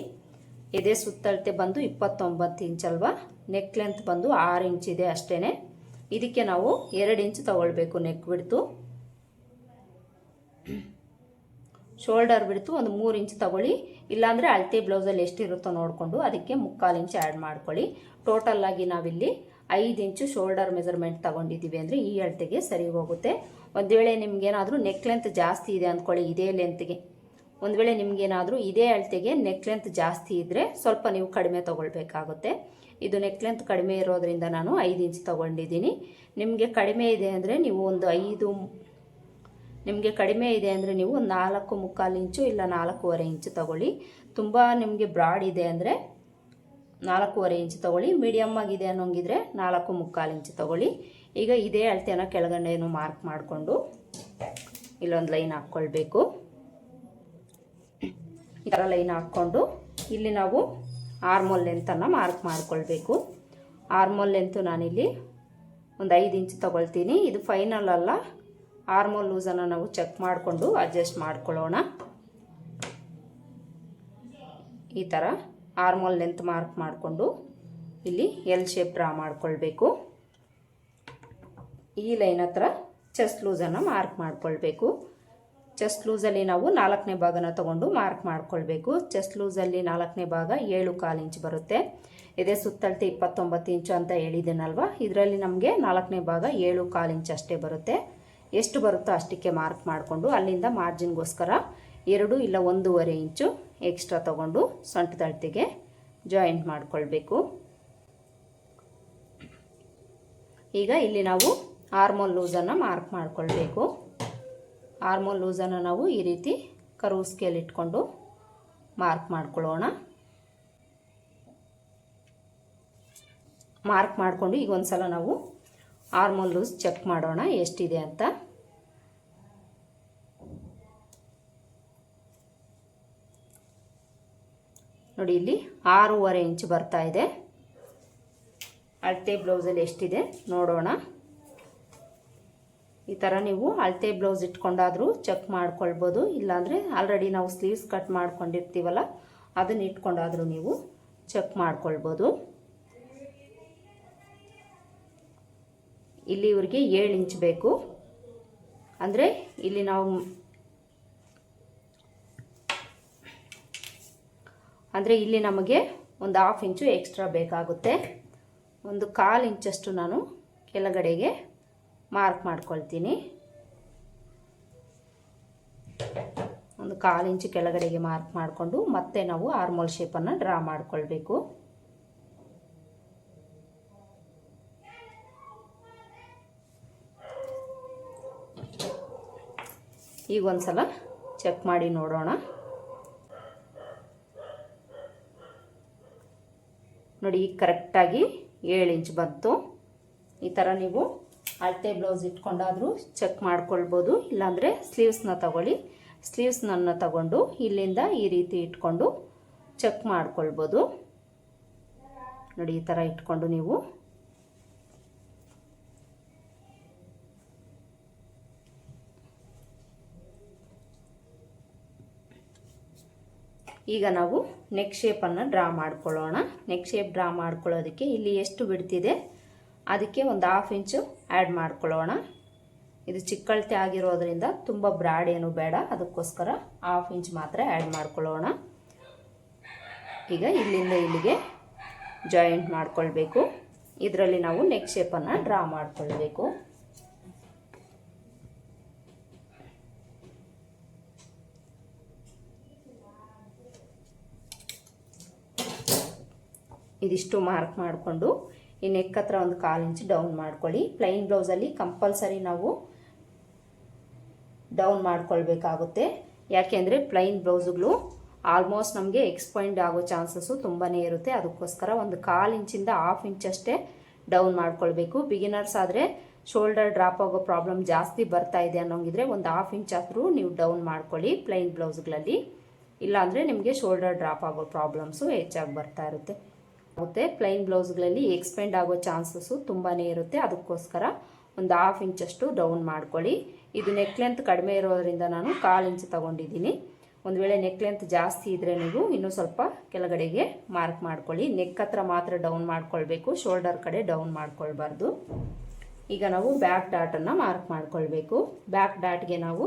ಎದೆ ಸುತ್ತಳತೆ ಬಂದು ಇಪ್ಪತ್ತೊಂಬತ್ತು ಇಂಚ್ ಅಲ್ವಾ? ನೆಕ್ ಲೆಂತ್ ಬಂದು ಆರು ಇಂಚ್ ಇದೆ ಅಷ್ಟೇ ಇದಕ್ಕೆ ನಾವು ಎರಡು ಇಂಚ್ ತಗೊಳ್ಬೇಕು ನೆಕ್ ಬಿಡ್ತು. ಶೋಲ್ಡರ್ ಬಿಡ್ತು, ಒಂದು ಮೂರು ಇಂಚ್ ತಗೊಳ್ಳಿ. ಇಲ್ಲಾಂದರೆ ಅಳತೆ ಬ್ಲೌಸಲ್ಲಿ ಎಷ್ಟಿರುತ್ತೋ ನೋಡಿಕೊಂಡು ಅದಕ್ಕೆ ಮುಕ್ಕಾಲು ಇಂಚು ಆ್ಯಡ್ ಮಾಡ್ಕೊಳ್ಳಿ. ಟೋಟಲ್ ಆಗಿ ನಾವಿಲ್ಲಿ ಐದು ಇಂಚು ಶೋಲ್ಡರ್ ಮೆಜರ್ಮೆಂಟ್ ತಗೊಂಡಿದ್ದೀವಿ ಅಂದರೆ ಈ ಅಳತೆಗೆ ಸರಿ ಹೋಗುತ್ತೆ. ಒಂದು ವೇಳೆ ನಿಮಗೇನಾದರೂ ನೆಕ್ ಲೆಂತ್ ಜಾಸ್ತಿ ಇದೆ ಅಂದ್ಕೊಳ್ಳಿ, ಇದೇ ಲೆಂತ್ಗೆ ಒಂದು ವೇಳೆ ನಿಮಗೇನಾದರೂ ಇದೇ ಅಳತೆಗೆ ನೆಕ್ ಲೆಂತ್ ಜಾಸ್ತಿ ಇದ್ದರೆ ಸ್ವಲ್ಪ ನೀವು ಕಡಿಮೆ ತೊಗೊಳ್ಬೇಕಾಗುತ್ತೆ. ಇದು ನೆಕ್ ಲೆಂತ್ ಕಡಿಮೆ ಇರೋದ್ರಿಂದ ನಾನು ಐದು ಇಂಚ್ ತೊಗೊಂಡಿದ್ದೀನಿ. ನಿಮಗೆ ಕಡಿಮೆ ಇದೆ ಅಂದರೆ ನೀವು ಒಂದು ಐದು ನಿಮಗೆ ಕಡಿಮೆ ಇದೆ ಅಂದರೆ ನೀವು ನಾಲ್ಕು ಮುಕ್ಕಾಲು ಇಂಚು ಇಲ್ಲ ನಾಲ್ಕೂವರೆ ಇಂಚು ತಗೊಳ್ಳಿ. ತುಂಬ ನಿಮಗೆ ಬ್ರಾಡ್ ಇದೆ ಅಂದರೆ ನಾಲ್ಕೂವರೆ ಇಂಚು ತಗೊಳ್ಳಿ. ಮೀಡಿಯಮ್ ಆಗಿದೆ ಅನ್ನೋಂಗಿದ್ರೆ ನಾಲ್ಕು ಮುಕ್ಕಾಲು ಇಂಚು ತಗೊಳ್ಳಿ. ಈಗ ಇದೇ ಅಳತೆನ ಕೆಳಗಡೆಯನ್ನು ಮಾರ್ಕ್ ಮಾಡಿಕೊಂಡು ಇಲ್ಲೊಂದು ಲೈನ್ ಹಾಕ್ಕೊಳ್ಬೇಕು ಈ ಥರ ಲೈನ್ ಹಾಕ್ಕೊಂಡು ಇಲ್ಲಿ ನಾವು ಆರ್ಮೋಲ್ ಲೆಂತನ್ನು ಮಾರ್ಕ್ ಮಾಡಿಕೊಳ್ಬೇಕು. ಆರ್ಮೋಲ್ ಲೆಂತು ನಾನಿಲ್ಲಿ ಒಂದು ಐದು ಇಂಚು ತಗೊಳ್ತೀನಿ. ಇದು ಫೈನಲ್ ಅಲ್ಲ. ಆರ್ಮೋಲ್ ಲೂಸನ್ನು ನಾವು ಚೆಕ್ ಮಾಡಿಕೊಂಡು ಅಡ್ಜಸ್ಟ್ ಮಾಡ್ಕೊಳ್ಳೋಣ. ಈ ಥರ ಆರ್ಮೋಲ್ ಲೆಂತ್ ಮಾರ್ಕ್ ಮಾಡಿಕೊಂಡು ಇಲ್ಲಿ ಎಲ್ ಶೇಪ್ ಡ್ರಾ ಮಾಡಿಕೊಳ್ಬೇಕು. ಈ ಲೈನ್ ಹತ್ರ ಚೆಸ್ಟ್ ಲೂಸನ್ನು ಮಾರ್ಕ್ ಮಾಡಿಕೊಳ್ಬೇಕು. ಚೆಸ್ಟ್ ಲೂಸಲ್ಲಿ ನಾವು ನಾಲ್ಕನೇ ಭಾಗನ ತಗೊಂಡು ಮಾರ್ಕ್ ಮಾಡಿಕೊಳ್ಬೇಕು. ಚೆಸ್ಟ್ ಲೂಸಲ್ಲಿ ನಾಲ್ಕನೇ ಭಾಗ ಏಳು ಕಾಲು ಇಂಚ್ ಬರುತ್ತೆ. ಇದೇ ಸುತ್ತಳತೆ ಇಪ್ಪತ್ತೊಂಬತ್ತು ಇಂಚು ಅಂತ ಹೇಳಿದ್ದೀನಲ್ವ? ಇದರಲ್ಲಿ ನಮಗೆ ನಾಲ್ಕನೇ ಭಾಗ ಏಳು ಕಾಲು ಇಂಚ್ ಅಷ್ಟೇ ಬರುತ್ತೆ. ಎಷ್ಟು ಬರುತ್ತೋ ಅಷ್ಟಕ್ಕೆ ಮಾರ್ಕ್ ಮಾಡಿಕೊಂಡು ಅಲ್ಲಿಂದ ಮಾರ್ಜಿನ್ಗೋಸ್ಕರ ಎರಡು ಇಲ್ಲ ಒಂದೂವರೆ ಇಂಚು ಎಕ್ಸ್ಟ್ರಾ ತಗೊಂಡು ಸೊಂಟದಳತೆಗೆ ಜಾಯಿಂಟ್ ಮಾಡಿಕೊಳ್ಬೇಕು. ಈಗ ಇಲ್ಲಿ ನಾವು ಆರ್ಮೋಲ್ ಲೂಸನ್ನು ಮಾರ್ಕ್ ಮಾಡಿಕೊಳ್ಬೇಕು. ಆರ್ಮೋಲ್ ಲೂಸನ್ನು ನಾವು ಈ ರೀತಿ ಕರು ಸ್ಕೇಲ್ ಇಟ್ಕೊಂಡು ಮಾರ್ಕ್ ಮಾಡ್ಕೊಳ್ಳೋಣ. ಮಾರ್ಕ್ ಮಾಡಿಕೊಂಡು ಈಗ ಒಂದು ಸಲ ನಾವು ಆರ್ಮೋಲ್ ಲೂಸ್ ಚೆಕ್ ಮಾಡೋಣ ಎಷ್ಟಿದೆ ಅಂತ. ನೋಡಿ ಇಲ್ಲಿ ಆರೂವರೆ ಇಂಚ್ ಬರ್ತಾ ಇದೆ. ಅಳತೆ ಬ್ಲೌಸಲ್ಲಿ ಎಷ್ಟಿದೆ ನೋಡೋಣ. ಈ ಥರ ನೀವು ಅಳತೆ ಬ್ಲೌಸ್ ಇಟ್ಕೊಂಡಾದರೂ ಚೆಕ್ ಮಾಡ್ಕೊಳ್ಬೋದು. ಇಲ್ಲಾಂದರೆ ಆಲ್ರೆಡಿ ನಾವು ಸ್ಲೀವ್ಸ್ ಕಟ್ ಮಾಡ್ಕೊಂಡಿರ್ತೀವಲ್ಲ, ಅದನ್ನ ಇಟ್ಕೊಂಡಾದರೂ ನೀವು ಚೆಕ್ ಮಾಡ್ಕೊಳ್ಬೋದು. ಇಲ್ಲಿ ಇವರಿಗೆ ಏಳು ಇಂಚ್ ಬೇಕು. ಅಂದರೆ ಇಲ್ಲಿ ನಾವು ಅಂದರೆ ಇಲ್ಲಿ ನಮಗೆ ಒಂದು ಹಾಫ್ ಇಂಚು ಎಕ್ಸ್ಟ್ರಾ ಬೇಕಾಗುತ್ತೆ. ಒಂದು ಕಾಲು ಇಂಚಷ್ಟು ನಾನು ಕೆಳಗಡೆಗೆ ಮಾರ್ಕ್ ಮಾಡ್ಕೊಳ್ತೀನಿ. ಒಂದು ಕಾಲು ಇಂಚು ಕೆಳಗಡೆಗೆ ಮಾರ್ಕ್ ಮಾಡಿಕೊಂಡು ಮತ್ತೆ ನಾವು ಆರ್ಮೋಲ್ ಶೇಪನ್ನು ಡ್ರಾ ಮಾಡ್ಕೊಳ್ಬೇಕು. ಈಗ ಒಂದು ಸಲ ಚೆಕ್ ಮಾಡಿ ನೋಡೋಣ. ನೋಡಿ, ಈಗ ಕರೆಕ್ಟಾಗಿ ಏಳು ಇಂಚ್ ಬಂತು. ಈ ಥರ ನೀವು ಅಳತೆ ಬ್ಲೌಸ್ ಇಟ್ಕೊಂಡಾದರೂ ಚೆಕ್ ಮಾಡ್ಕೊಳ್ಬೋದು. ಇಲ್ಲಾಂದರೆ ಸ್ಲೀವ್ಸ್ನ ತಗೊಳ್ಳಿ. ಸ್ಲೀವ್ಸ್ನನ್ನು ತಗೊಂಡು ಇಲ್ಲಿಂದ ಈ ರೀತಿ ಇಟ್ಕೊಂಡು ಚೆಕ್ ಮಾಡ್ಕೊಳ್ಬೋದು. ನೋಡಿ, ಈ ಥರ ಇಟ್ಕೊಂಡು ನೀವು ಈಗ ನಾವು ನೆಕ್ ಶೇಪನ್ನು ಡ್ರಾ ಮಾಡ್ಕೊಳ್ಳೋಣ. ನೆಕ್ ಶೇಪ್ ಡ್ರಾ ಮಾಡ್ಕೊಳ್ಳೋದಕ್ಕೆ ಇಲ್ಲಿ ಎಷ್ಟು ಬಿಡ್ತಿದೆ ಅದಕ್ಕೆ ಒಂದು ಹಾಫ್ ಇಂಚು ಆ್ಯಡ್ ಮಾಡ್ಕೊಳ್ಳೋಣ. ಇದು ಚಿಕ್ಕಳತೆ ಆಗಿರೋದ್ರಿಂದ ತುಂಬ ಬ್ರಾಡ್ ಏನು ಬೇಡ. ಅದಕ್ಕೋಸ್ಕರ ಹಾಫ್ ಇಂಚ್ ಮಾತ್ರ ಆ್ಯಡ್ ಮಾಡ್ಕೊಳ್ಳೋಣ. ಈಗ ಇಲ್ಲಿಂದ ಇಲ್ಲಿಗೆ ಜಾಯಿಂಟ್ ಮಾಡ್ಕೊಳ್ಬೇಕು. ಇದರಲ್ಲಿ ನಾವು ನೆಕ್ ಶೇಪನ್ನು ಡ್ರಾ ಮಾಡ್ಕೊಳ್ಬೇಕು. ಇದಿಷ್ಟು ಮಾರ್ಕ್ ಮಾಡಿಕೊಂಡು ಈ ನೆಕ್ ಹತ್ರ ಒಂದು ಕಾಲು ಇಂಚ್ ಡೌನ್ ಮಾಡ್ಕೊಳ್ಳಿ. ಪ್ಲೈನ್ ಬ್ಲೌಸಲ್ಲಿ ಕಂಪಲ್ಸರಿ ನಾವು ಡೌನ್ ಮಾಡ್ಕೊಳ್ಬೇಕಾಗುತ್ತೆ. ಯಾಕೆಂದರೆ ಪ್ಲೈನ್ ಬ್ಲೌಸ್ಗಳು ಆಲ್ಮೋಸ್ಟ್ ನಮಗೆ ಎಕ್ಸ್ಪೈಂಡ್ ಆಗೋ ಚಾನ್ಸಸ್ಸು ತುಂಬಾ ಇರುತ್ತೆ. ಅದಕ್ಕೋಸ್ಕರ ಒಂದು ಕಾಲು ಇಂಚಿಂದ ಹಾಫ್ ಇಂಚಷ್ಟೇ ಡೌನ್ ಮಾಡ್ಕೊಳ್ಬೇಕು. ಬಿಗಿನರ್ಸ್ ಆದರೆ ಶೋಲ್ಡರ್ ಡ್ರಾಪ್ ಆಗೋ ಪ್ರಾಬ್ಲಮ್ ಜಾಸ್ತಿ ಬರ್ತಾ ಇದೆ ಅನ್ನೋಂಗಿದ್ರೆ ಒಂದು ಹಾಫ್ ಇಂಚ್ ಆದರೂ ನೀವು ಡೌನ್ ಮಾಡ್ಕೊಳ್ಳಿ ಪ್ಲೈನ್ ಬ್ಲೌಸ್ಗಳಲ್ಲಿ ಇಲ್ಲಾಂದರೆ ನಿಮಗೆ ಶೋಲ್ಡರ್ ಡ್ರಾಪ್ ಆಗೋ ಪ್ರಾಬ್ಲಮ್ಸು ಹೆಚ್ಚಾಗಿ ಬರ್ತಾ ಇರುತ್ತೆ. ಆಗುತ್ತೆ. ಪ್ಲೈನ್ ಬ್ಲೌಸ್ಗಳಲ್ಲಿ ಎಕ್ಸ್ಪೆಂಡ್ ಆಗೋ ಚಾನ್ಸಸ್ಸು ತುಂಬಾ ಇರುತ್ತೆ. ಅದಕ್ಕೋಸ್ಕರ ಒಂದು ಹಾಫ್ ಇಂಚಷ್ಟು ಡೌನ್ ಮಾಡ್ಕೊಳ್ಳಿ. ಇದು ನೆಕ್ ಲೆಂತ್ ಕಡಿಮೆ ಇರೋದರಿಂದ ನಾನು ಕಾಲು ಇಂಚ್ ತಗೊಂಡಿದ್ದೀನಿ. ಒಂದು ವೇಳೆ ನೆಕ್ ಲೆಂತ್ ಜಾಸ್ತಿ ಇದ್ದರೆ ನೀವು ಇನ್ನೂ ಸ್ವಲ್ಪ ಕೆಳಗಡೆಗೆ ಮಾರ್ಕ್ ಮಾಡ್ಕೊಳ್ಳಿ. ನೆಕ್ ಹತ್ರ ಮಾತ್ರ ಡೌನ್ ಮಾಡ್ಕೊಳ್ಬೇಕು. ಶೋಲ್ಡರ್ ಕಡೆ ಡೌನ್ ಮಾಡ್ಕೊಳ್ಬಾರ್ದು. ಈಗ ನಾವು ಬ್ಯಾಕ್ ಡಾಟನ್ನು ಮಾರ್ಕ್ ಮಾಡ್ಕೊಳ್ಬೇಕು. ಬ್ಯಾಕ್ ಡಾಟ್ಗೆ ನಾವು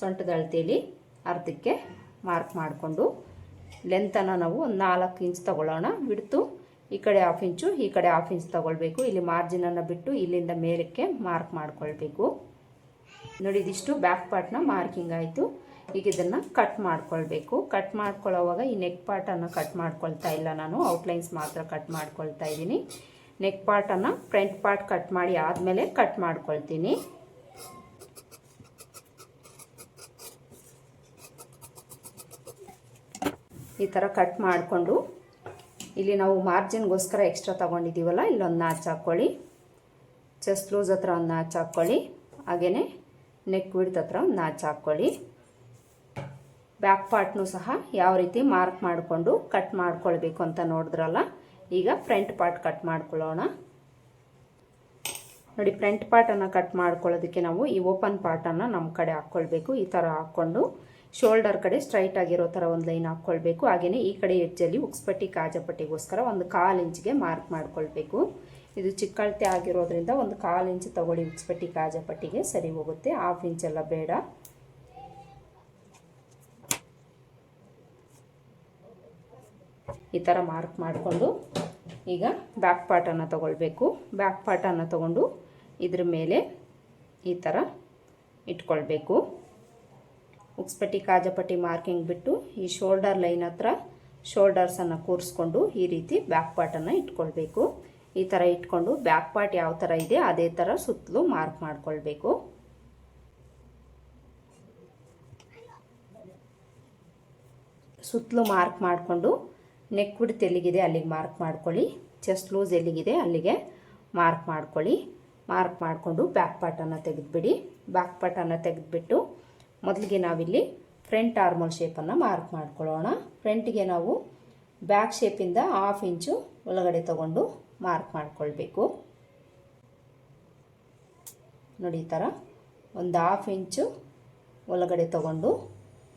ಸೊಂಟದ ಅಳತೆಯಲ್ಲಿ ಅರ್ಧಕ್ಕೆ ಮಾರ್ಕ್ ಮಾಡಿಕೊಂಡು ಲೆಂತನ್ನು ನಾವು ಒಂದು ನಾಲ್ಕು ಇಂಚ್ ತಗೊಳ್ಳೋಣ. ಬಿಡ್ತು. ಈ ಕಡೆ ಹಾಫ್ ಇಂಚು ಈ ಕಡೆ ಹಾಫ್ ಇಂಚ್ ತಗೊಳ್ಬೇಕು. ಇಲ್ಲಿ ಮಾರ್ಜಿನನ್ನು ಬಿಟ್ಟು ಇಲ್ಲಿಂದ ಮೇಲಕ್ಕೆ ಮಾರ್ಕ್ ಮಾಡ್ಕೊಳ್ಬೇಕು. ನೋಡಿ, ಇದಿಷ್ಟು ಬ್ಯಾಕ್ ಪಾರ್ಟ್ನ ಮಾರ್ಕಿಂಗ್ ಆಯಿತು. ಈಗ ಇದನ್ನು ಕಟ್ ಮಾಡ್ಕೊಳ್ಬೇಕು. ಕಟ್ ಮಾಡ್ಕೊಳ್ಳೋವಾಗ ಈ ನೆಕ್ ಪಾರ್ಟನ್ನು ಕಟ್ ಮಾಡ್ಕೊಳ್ತಾ ಇಲ್ಲ ನಾನು. ಔಟ್ಲೈನ್ಸ್ ಮಾತ್ರ ಕಟ್ ಮಾಡ್ಕೊಳ್ತಾ ಇದ್ದೀನಿ. ನೆಕ್ ಪಾರ್ಟನ್ನು ಫ್ರಂಟ್ ಪಾರ್ಟ್ ಕಟ್ ಮಾಡಿ ಆದಮೇಲೆ ಕಟ್ ಮಾಡ್ಕೊಳ್ತೀನಿ. ಈ ಥರ ಕಟ್ ಮಾಡಿಕೊಂಡು ಇಲ್ಲಿ ನಾವು ಮಾರ್ಜಿನ್ಗೋಸ್ಕರ ಎಕ್ಸ್ಟ್ರಾ ತೊಗೊಂಡಿದ್ದೀವಲ್ಲ, ಇಲ್ಲೊಂದು ನಾಚ್ ಹಾಕ್ಕೊಳ್ಳಿ. ಚೆಸ್ಟ್ ಲೂಸ್ ಹತ್ರ ಒಂದು ನಾಚ್ ಹಾಕ್ಕೊಳ್ಳಿ. ಹಾಗೆಯೇ ನೆಕ್ ವಿಡ್ತ್ ಹತ್ರ ಒಂದು ನಾಚ್ ಹಾಕ್ಕೊಳ್ಳಿ. ಬ್ಯಾಕ್ ಪಾರ್ಟ್ನು ಸಹ ಯಾವ ರೀತಿ ಮಾರ್ಕ್ ಮಾಡಿಕೊಂಡು ಕಟ್ ಮಾಡ್ಕೊಳ್ಬೇಕು ಅಂತ ನೋಡಿದ್ರಲ್ಲ, ಈಗ ಫ್ರಂಟ್ ಪಾರ್ಟ್ ಕಟ್ ಮಾಡ್ಕೊಳ್ಳೋಣ. ನೋಡಿ ಫ್ರಂಟ್ ಪಾರ್ಟನ್ನು ಕಟ್ ಮಾಡ್ಕೊಳ್ಳೋದಕ್ಕೆ ನಾವು ಈ ಓಪನ್ ಪಾರ್ಟನ್ನು ನಮ್ಮ ಕಡೆ ಹಾಕ್ಕೊಳ್ಬೇಕು, ಈ ಥರ ಹಾಕ್ಕೊಂಡು. ಶೋಲ್ಡರ್ ಕಡೆ ಸ್ಟ್ರೈಟ್ ಆಗಿರೋ ಥರ ಒಂದು ಲೈನ್ ಹಾಕ್ಕೊಳ್ಬೇಕು. ಹಾಗೆಯೇ ಈ ಕಡೆ ಎಜ್ಜಲ್ಲಿ ಉಕ್ಸ್ಪಟ್ಟಿ ಕಾಜಪಟ್ಟಿಗೋಸ್ಕರ ಒಂದು ಕಾಲು ಇಂಚಿಗೆ ಮಾರ್ಕ್ ಮಾಡ್ಕೊಳ್ಬೇಕು. ಇದು ಚಿಕ್ಕಳತೆ ಆಗಿರೋದ್ರಿಂದ ಒಂದು ಕಾಲು ಇಂಚು ತಗೊಳ್ಳಿ ಉಕ್ಸ್ಪಟ್ಟಿ ಕಾಜಪಟ್ಟಿಗೆ ಸರಿ ಹೋಗುತ್ತೆ. ಹಾಫ್ ಇಂಚೆಲ್ಲ ಬೇಡ. ಈ ಥರ ಮಾರ್ಕ್ ಮಾಡಿಕೊಂಡು ಈಗ ಬ್ಯಾಕ್ ಪಾರ್ಟನ್ನು ತಗೊಳ್ಬೇಕು. ಬ್ಯಾಕ್ ಪಾರ್ಟನ್ನು ತಗೊಂಡು ಇದ್ರ ಮೇಲೆ ಈ ಥರ ಇಟ್ಕೊಳ್ಬೇಕು. ಉಕ್ಸ್ಪಟ್ಟಿ ಕಾಜಪಟ್ಟಿ ಮಾರ್ಕಿಂಗ್ ಬಿಟ್ಟು ಈ ಶೋಲ್ಡರ್ ಲೈನ್ ಹತ್ರ ಶೋಲ್ಡರ್ಸನ್ನು ಕೂರಿಸ್ಕೊಂಡು ಈ ರೀತಿ ಬ್ಯಾಕ್ ಪಾರ್ಟನ್ನು ಇಟ್ಕೊಳ್ಬೇಕು. ಈ ಥರ ಇಟ್ಕೊಂಡು ಬ್ಯಾಕ್ ಪಾರ್ಟ್ ಯಾವ ಥರ ಇದೆ ಅದೇ ಥರ ಸುತ್ತಲೂ ಮಾರ್ಕ್ ಮಾಡಿಕೊಳ್ಬೇಕು. ಸುತ್ತಲೂ ಮಾರ್ಕ್ ಮಾಡಿಕೊಂಡು ನೆಕ್ ಬಿಡ್ತ್ ಎಲ್ಲಿಗಿದೆ ಅಲ್ಲಿಗೆ ಮಾರ್ಕ್ ಮಾಡ್ಕೊಳ್ಳಿ. ಚೆಸ್ಟ್ ಲೂಸ್ ಎಲ್ಲಿಗಿದೆ ಅಲ್ಲಿಗೆ ಮಾರ್ಕ್ ಮಾಡ್ಕೊಳ್ಳಿ. ಮಾರ್ಕ್ ಮಾಡಿಕೊಂಡು ಬ್ಯಾಕ್ ಪಾರ್ಟನ್ನು ತೆಗೆದುಬಿಡಿ. ಬ್ಯಾಕ್ ಪಾರ್ಟನ್ನು ತೆಗೆದುಬಿಟ್ಟು ಮೊದಲಿಗೆ ನಾವಿಲ್ಲಿ ಫ್ರಂಟ್ ಆರ್ಮಲ್ ಶೇಪನ್ನು ಮಾರ್ಕ್ ಮಾಡ್ಕೊಳ್ಳೋಣ. ಫ್ರಂಟ್ಗೆ ನಾವು ಬ್ಯಾಕ್ ಶೇಪಿಂದ ಹಾಫ್ ಇಂಚು ಒಳಗಡೆ ತಗೊಂಡು ಮಾರ್ಕ್ ಮಾಡಿಕೊಳ್ಬೇಕು. ನೋಡಿ ಈ ಥರ ಒಂದು ಹಾಫ್ ಇಂಚು ಒಳಗಡೆ ತಗೊಂಡು